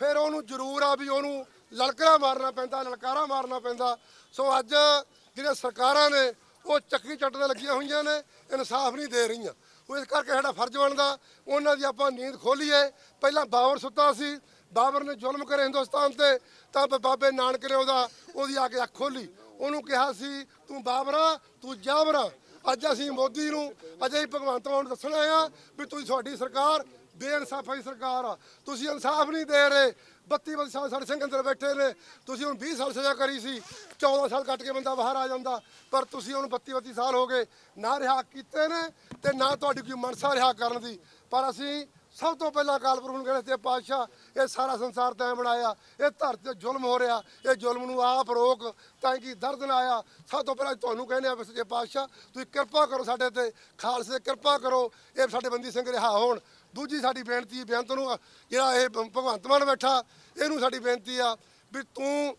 ਫਿਰ ਉਹਨੂੰ ਜ਼ਰੂਰ ਆ ਵੀ ਉਹਨੂੰ ਲਲਕਰਾ ਮਾਰਨਾ ਪੈਂਦਾ, ਲਲਕਾਰਾ ਮਾਰਨਾ ਪੈਂਦਾ। ਸੋ ਅੱਜ ਜਿਹੜੇ ਸਰਕਾਰਾਂ ਨੇ, ਉਹ ਚੱਕੀ ਚੱਟਦੇ ਲੱਗੀਆਂ ਹੋਈਆਂ ਨੇ, ਇਨਸਾਫ ਨਹੀਂ ਦੇ ਰਹੀਆਂ। ਉਹ ਇਸ ਕਰਕੇ ਸਾਡਾ ਫਰਜ਼ ਬਣਦਾ, ਉਹਨਾਂ ਦੀ ਆਪਾਂ ਨੀਂਦ ਖੋਲੀਏ। ਪਹਿਲਾਂ ਬਾਬਰ ਸੁੱਤਾ ਸੀ, ਬਾਬਰ ਨੇ ਜ਼ੁਲਮ ਕਰੇ ਹਿੰਦੁਸਤਾਨ ਤੇ, ਤਾਂ ਬ- ਬਾਬੇ ਨਾਨਕ ਨੇ ਉਹਦਾ, ਉਹਦੀ ਆ ਕੇ ਅੱਖ ਖੋਲੀ। ਉਹਨੂੰ ਕਿਹਾ ਸੀ, ਤੂੰ ਬਾਬਰਾ ਤੂੰ ਜਾਬਰਾ ਅੱਜ ਅਸੀਂ ਮੋਦੀ ਨੂੰ, ਅਜੇ ਹੀ ਭਗਵੰਤ ਮਾਨ ਨੂੰ ਦੱਸਣਾ ਆ ਵੀ ਤੁਸੀਂ ਤੁਹਾਡੀ ਸਰਕਾਰ ਬੇਇਨਸਾਫੀ ਸਰਕਾਰ। ਆ ਤੁਸੀਂ ਇਨਸਾਫ ਨਹੀਂ ਦੇ ਰਹੇ। 32 32 ਸਾਲ ਸਾਡੇ ਸਿੰਘ ਅੰਦਰ ਬੈਠੇ ਨੇ। ਤੁਸੀਂ ਹੁਣ 20 ਸਾਲ ਸਜ਼ਾ ਕਰੀ ਸੀ। 14 ਸਾਲ ਕੱਟ ਕੇ ਬੰਦਾ ਬਾਹਰ ਆ ਜਾਂਦਾ। ਪਰ ਤੁਸੀਂ ਹੁਣ 32 32 ਸਾਲ ਹੋ ਗਏ। ਨਾ ਰਿਹਾ ਕੀਤੇ ਨੇ ਤੇ ਨਾ ਤੁਹਾਡੀ ਕੋਈ ਮਨਸਾ ਰਿਹਾ ਕਰਨ ਦੀ। ਪਰ ਅਸੀਂ ਸਭ ਤੋਂ ਪਹਿਲਾਂ ਅਕਾਲ ਪੁਰਖ ਨੂੰ ਕਹਿੰਦੇ ਤੇ ਪਾਤਸ਼ਾਹ, ਇਹ ਸਾਰਾ ਸੰਸਾਰ ਤੈਂ ਬਣਾਇਆ, ਇਹ ਧਰਤੀ ਤੇ ਜ਼ੁਲਮ ਹੋ ਰਿਹਾ, ਇਹ ਜ਼ੁਲਮ ਨੂੰ ਆਪ ਰੋਕ, ਤਾਂ ਕਿ ਦਰਦ ਨਾ ਆਇਆ। ਸਭ ਤੋਂ ਪਹਿਲਾਂ ਤੁਹਾਨੂੰ ਕਹਿੰਦੇ ਆ ਵੀ ਸੱਚੇ ਪਾਤਸ਼ਾਹ, ਤੁਸੀਂ ਕਿਰਪਾ ਕਰੋ ਸਾਡੇ ਤੇ, ਖਾਲਸੇ ਕਿਰਪਾ ਕਰੋ, ਇਹ ਸਾਡੇ ਬੰਦੀ ਸਿੰਘ ਰਿਹਾ ਹੋਣ। ਦੂਜੀ ਸਾਡੀ ਬੇਨਤੀ, ਬੇਅੰਤ ਨੂੰ, ਜਿਹੜਾ ਇਹ ਭਗਵੰਤ ਮਾਨ ਬੈਠਾ, ਇਹਨੂੰ ਸਾਡੀ ਬੇਨਤੀ ਆ ਵੀ ਤੂੰ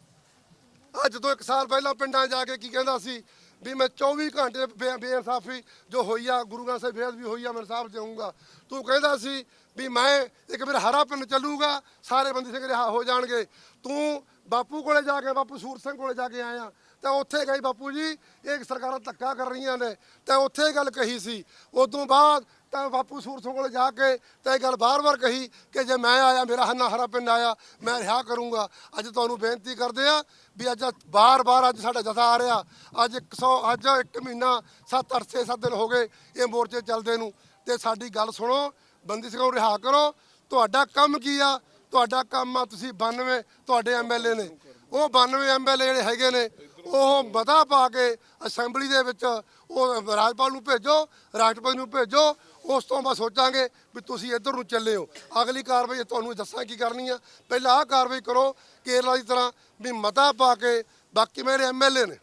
ਅੱਜ ਤੋਂ 1 ਸਾਲ ਪਹਿਲਾਂ ਪਿੰਡਾਂ ਜਾ ਕੇ ਕੀ ਕਹਿੰਦਾ ਸੀ ਵੀ ਮੈਂ 24 ਘੰਟੇ ਬੇ- ਬੇਇਨਸਾਫੀ ਜੋ ਹੋਈ ਆ, ਗੁਰੂ ਗ੍ਰੰਥ ਸਾਹਿਬ ਬੇਅਦਬੀ ਹੋਈ ਆ ਮੈਂ ਸਾਹਿਬ ਦੇਵਾਂਗਾ ਤੂੰ ਕਹਿੰਦਾ ਸੀ ਵੀ ਮੈਂ ਇੱਕ ਮੇਰਾ ਹਰਾ ਪਿੰਡ ਚੱਲੂਗਾ, ਸਾਰੇ ਬੰਦੀ ਸਿੰਘ ਰਿਹਾ ਹੋ ਜਾਣਗੇ। ਤੂੰ ਬਾਪੂ ਕੋਲੇ ਜਾ ਕੇ, ਬਾਪੂ ਸੂਰ ਸਿੰਘ ਕੋਲੇ ਜਾ ਕੇ ਆਇਆ। ਤਾਂ ਉੱਥੇ ਗਈ ਬਾਪੂ ਜੀ, ਇਹ ਸਰਕਾਰਾਂ ਧੱਕਾ ਕਰ ਰਹੀਆਂ ਨੇ। ਤਾਂ ਉੱਥੇ ਇਹ ਗੱਲ ਕਹੀ ਸੀ। ਉਦੋਂ ਬਾਅਦ ਤਾਂ ਬਾਪੂ ਸੂਰ ਸਿੰਘ ਕੋਲੇ ਜਾ ਕੇ ਤਾਂ ਇਹ ਗੱਲ ਬਾਰ-ਬਾਰ ਕਹੀ ਕਿ ਜੇ ਮੈਂ ਆਇਆ, ਮੇਰਾ ਹੰਨਾ ਹਰਾ ਪਿੰਡ ਆਇਆ, ਮੈਂ ਰਿਹਾ ਕਰੂੰਗਾ। ਅੱਜ ਤੁਹਾਨੂੰ ਬੇਨਤੀ ਕਰਦੇ ਆ ਵੀ ਅੱਜ ਬਾਰ-ਬਾਰ ਅੱਜ ਸਾਡਾ ਜਥਾ ਆ ਰਿਹਾ। ਅੱਜ 100 ਅੱਜ 1 ਮਹੀਨਾ 7 8 6 7 ਦਿਨ ਹੋ ਗਏ ਇਹ ਮੋਰਚੇ ਚੱਲਦੇ ਨੂੰ। ਤੇ ਸਾਡੀ ਗੱਲ ਸੁਣੋ, ਬੰਦੀ ਸਿੰਘਾਂ ਨੂੰ ਰਿਹਾ ਕਰੋ। ਤੁਹਾਡਾ ਕੰਮ ਕੀ ਆ? ਤੁਹਾਡਾ ਕੰਮ ਆ ਤੁਸੀਂ 92 ਤੁਹਾਡੇ ਐਮਐਲਏ ਨੇ। ਉਹ 92 ਐਮਐਲਏ ਜਿਹੜੇ ਹੈਗੇ ਨੇ ਉਹ ਮਤਾ ਪਾ ਕੇ ਅਸੈਂਬਲੀ ਦੇ ਵਿੱਚ ਉਹ ਰਾਜਪਾਲ ਨੂੰ ਭੇਜੋ, ਰਾਸ਼ਟਰਪਤੀ ਨੂੰ ਭੇਜੋ, ਉਸ ਤੋਂ ਬਾਅਦ ਸੋਚਾਂਗੇ ਵੀ ਤੁਸੀਂ ਇੱਧਰ ਨੂੰ ਚੱਲੇ ਹੋ। ਅਗਲੀ ਕਾਰਵਾਈ ਤੁਹਾਨੂੰ ਦੱਸਾਂ ਕੀ ਕਰਨੀ ਆ। ਪਹਿਲਾਂ ਆਹ ਕਾਰਵਾਈ ਕਰੋ ਕੇਰਲਾ ਦੀ ਤਰ੍ਹਾਂ ਵੀ ਮਤਾ ਪਾ ਕੇ ਬਾਕੀ ਮੇਰੇ ਐਮਐਲਏ ਨੇ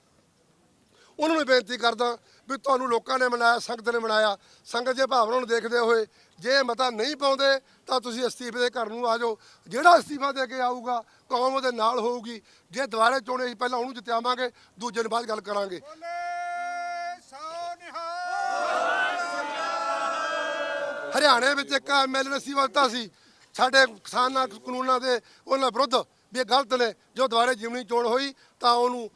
ਉਹਨਾਂ ਨੂੰ ਬੇਨਤੀ ਕਰਦਾ ਵੀ ਤੁਹਾਨੂੰ ਲੋਕਾਂ ਨੇ ਮਨਾਇਆ, ਸੰਗਤ ਨੇ ਮਨਾਇਆ, ਸੰਗਤ ਦੇ ਭਾਵਨਾ ਨੂੰ ਦੇਖਦੇ ਹੋਏ ਜੇ ਮਤਾ ਨਹੀਂ ਪਾਉਂਦੇ ਤਾਂ ਤੁਸੀਂ ਅਸਤੀਫੇ ਦੇ ਘਰ ਨੂੰ ਆ ਜਾਓ। ਜਿਹੜਾ ਅਸਤੀਫਾ ਦੇ ਕੇ ਆਊਗਾ ਕੌਮ ਉਹਦੇ ਨਾਲ ਹੋਊਗੀ। ਜੇ ਦੁਬਾਰੇ ਚੋਣੇ ਅਸੀਂ ਪਹਿਲਾਂ ਉਹਨੂੰ ਜਿਤਾਵਾਂਗੇ ਦੂਜੇ ਨੂੰ ਬਾਅਦ ਗੱਲ ਕਰਾਂਗੇ। ਹਰਿਆਣੇ ਵਿੱਚ ਇੱਕ ਐਮਐਲਏ ਨੇ ਦਿੱਤਾ ਸੀ। ਸਾਡੇ ਕਿਸਾਨਾਂ ਕਾਨੂੰਨਾਂ ਦੇ ਉਹਨਾਂ ਵਿਰੁੱਧ ਵੀ ਇਹ ਗਲਤ ਨੇ। ਜੋ ਦੁਬਾਰੇ ਜਿਮਨੀ ਚੋਣ ਹੋਈ ਤਾਂ ਉਹਨੂੰ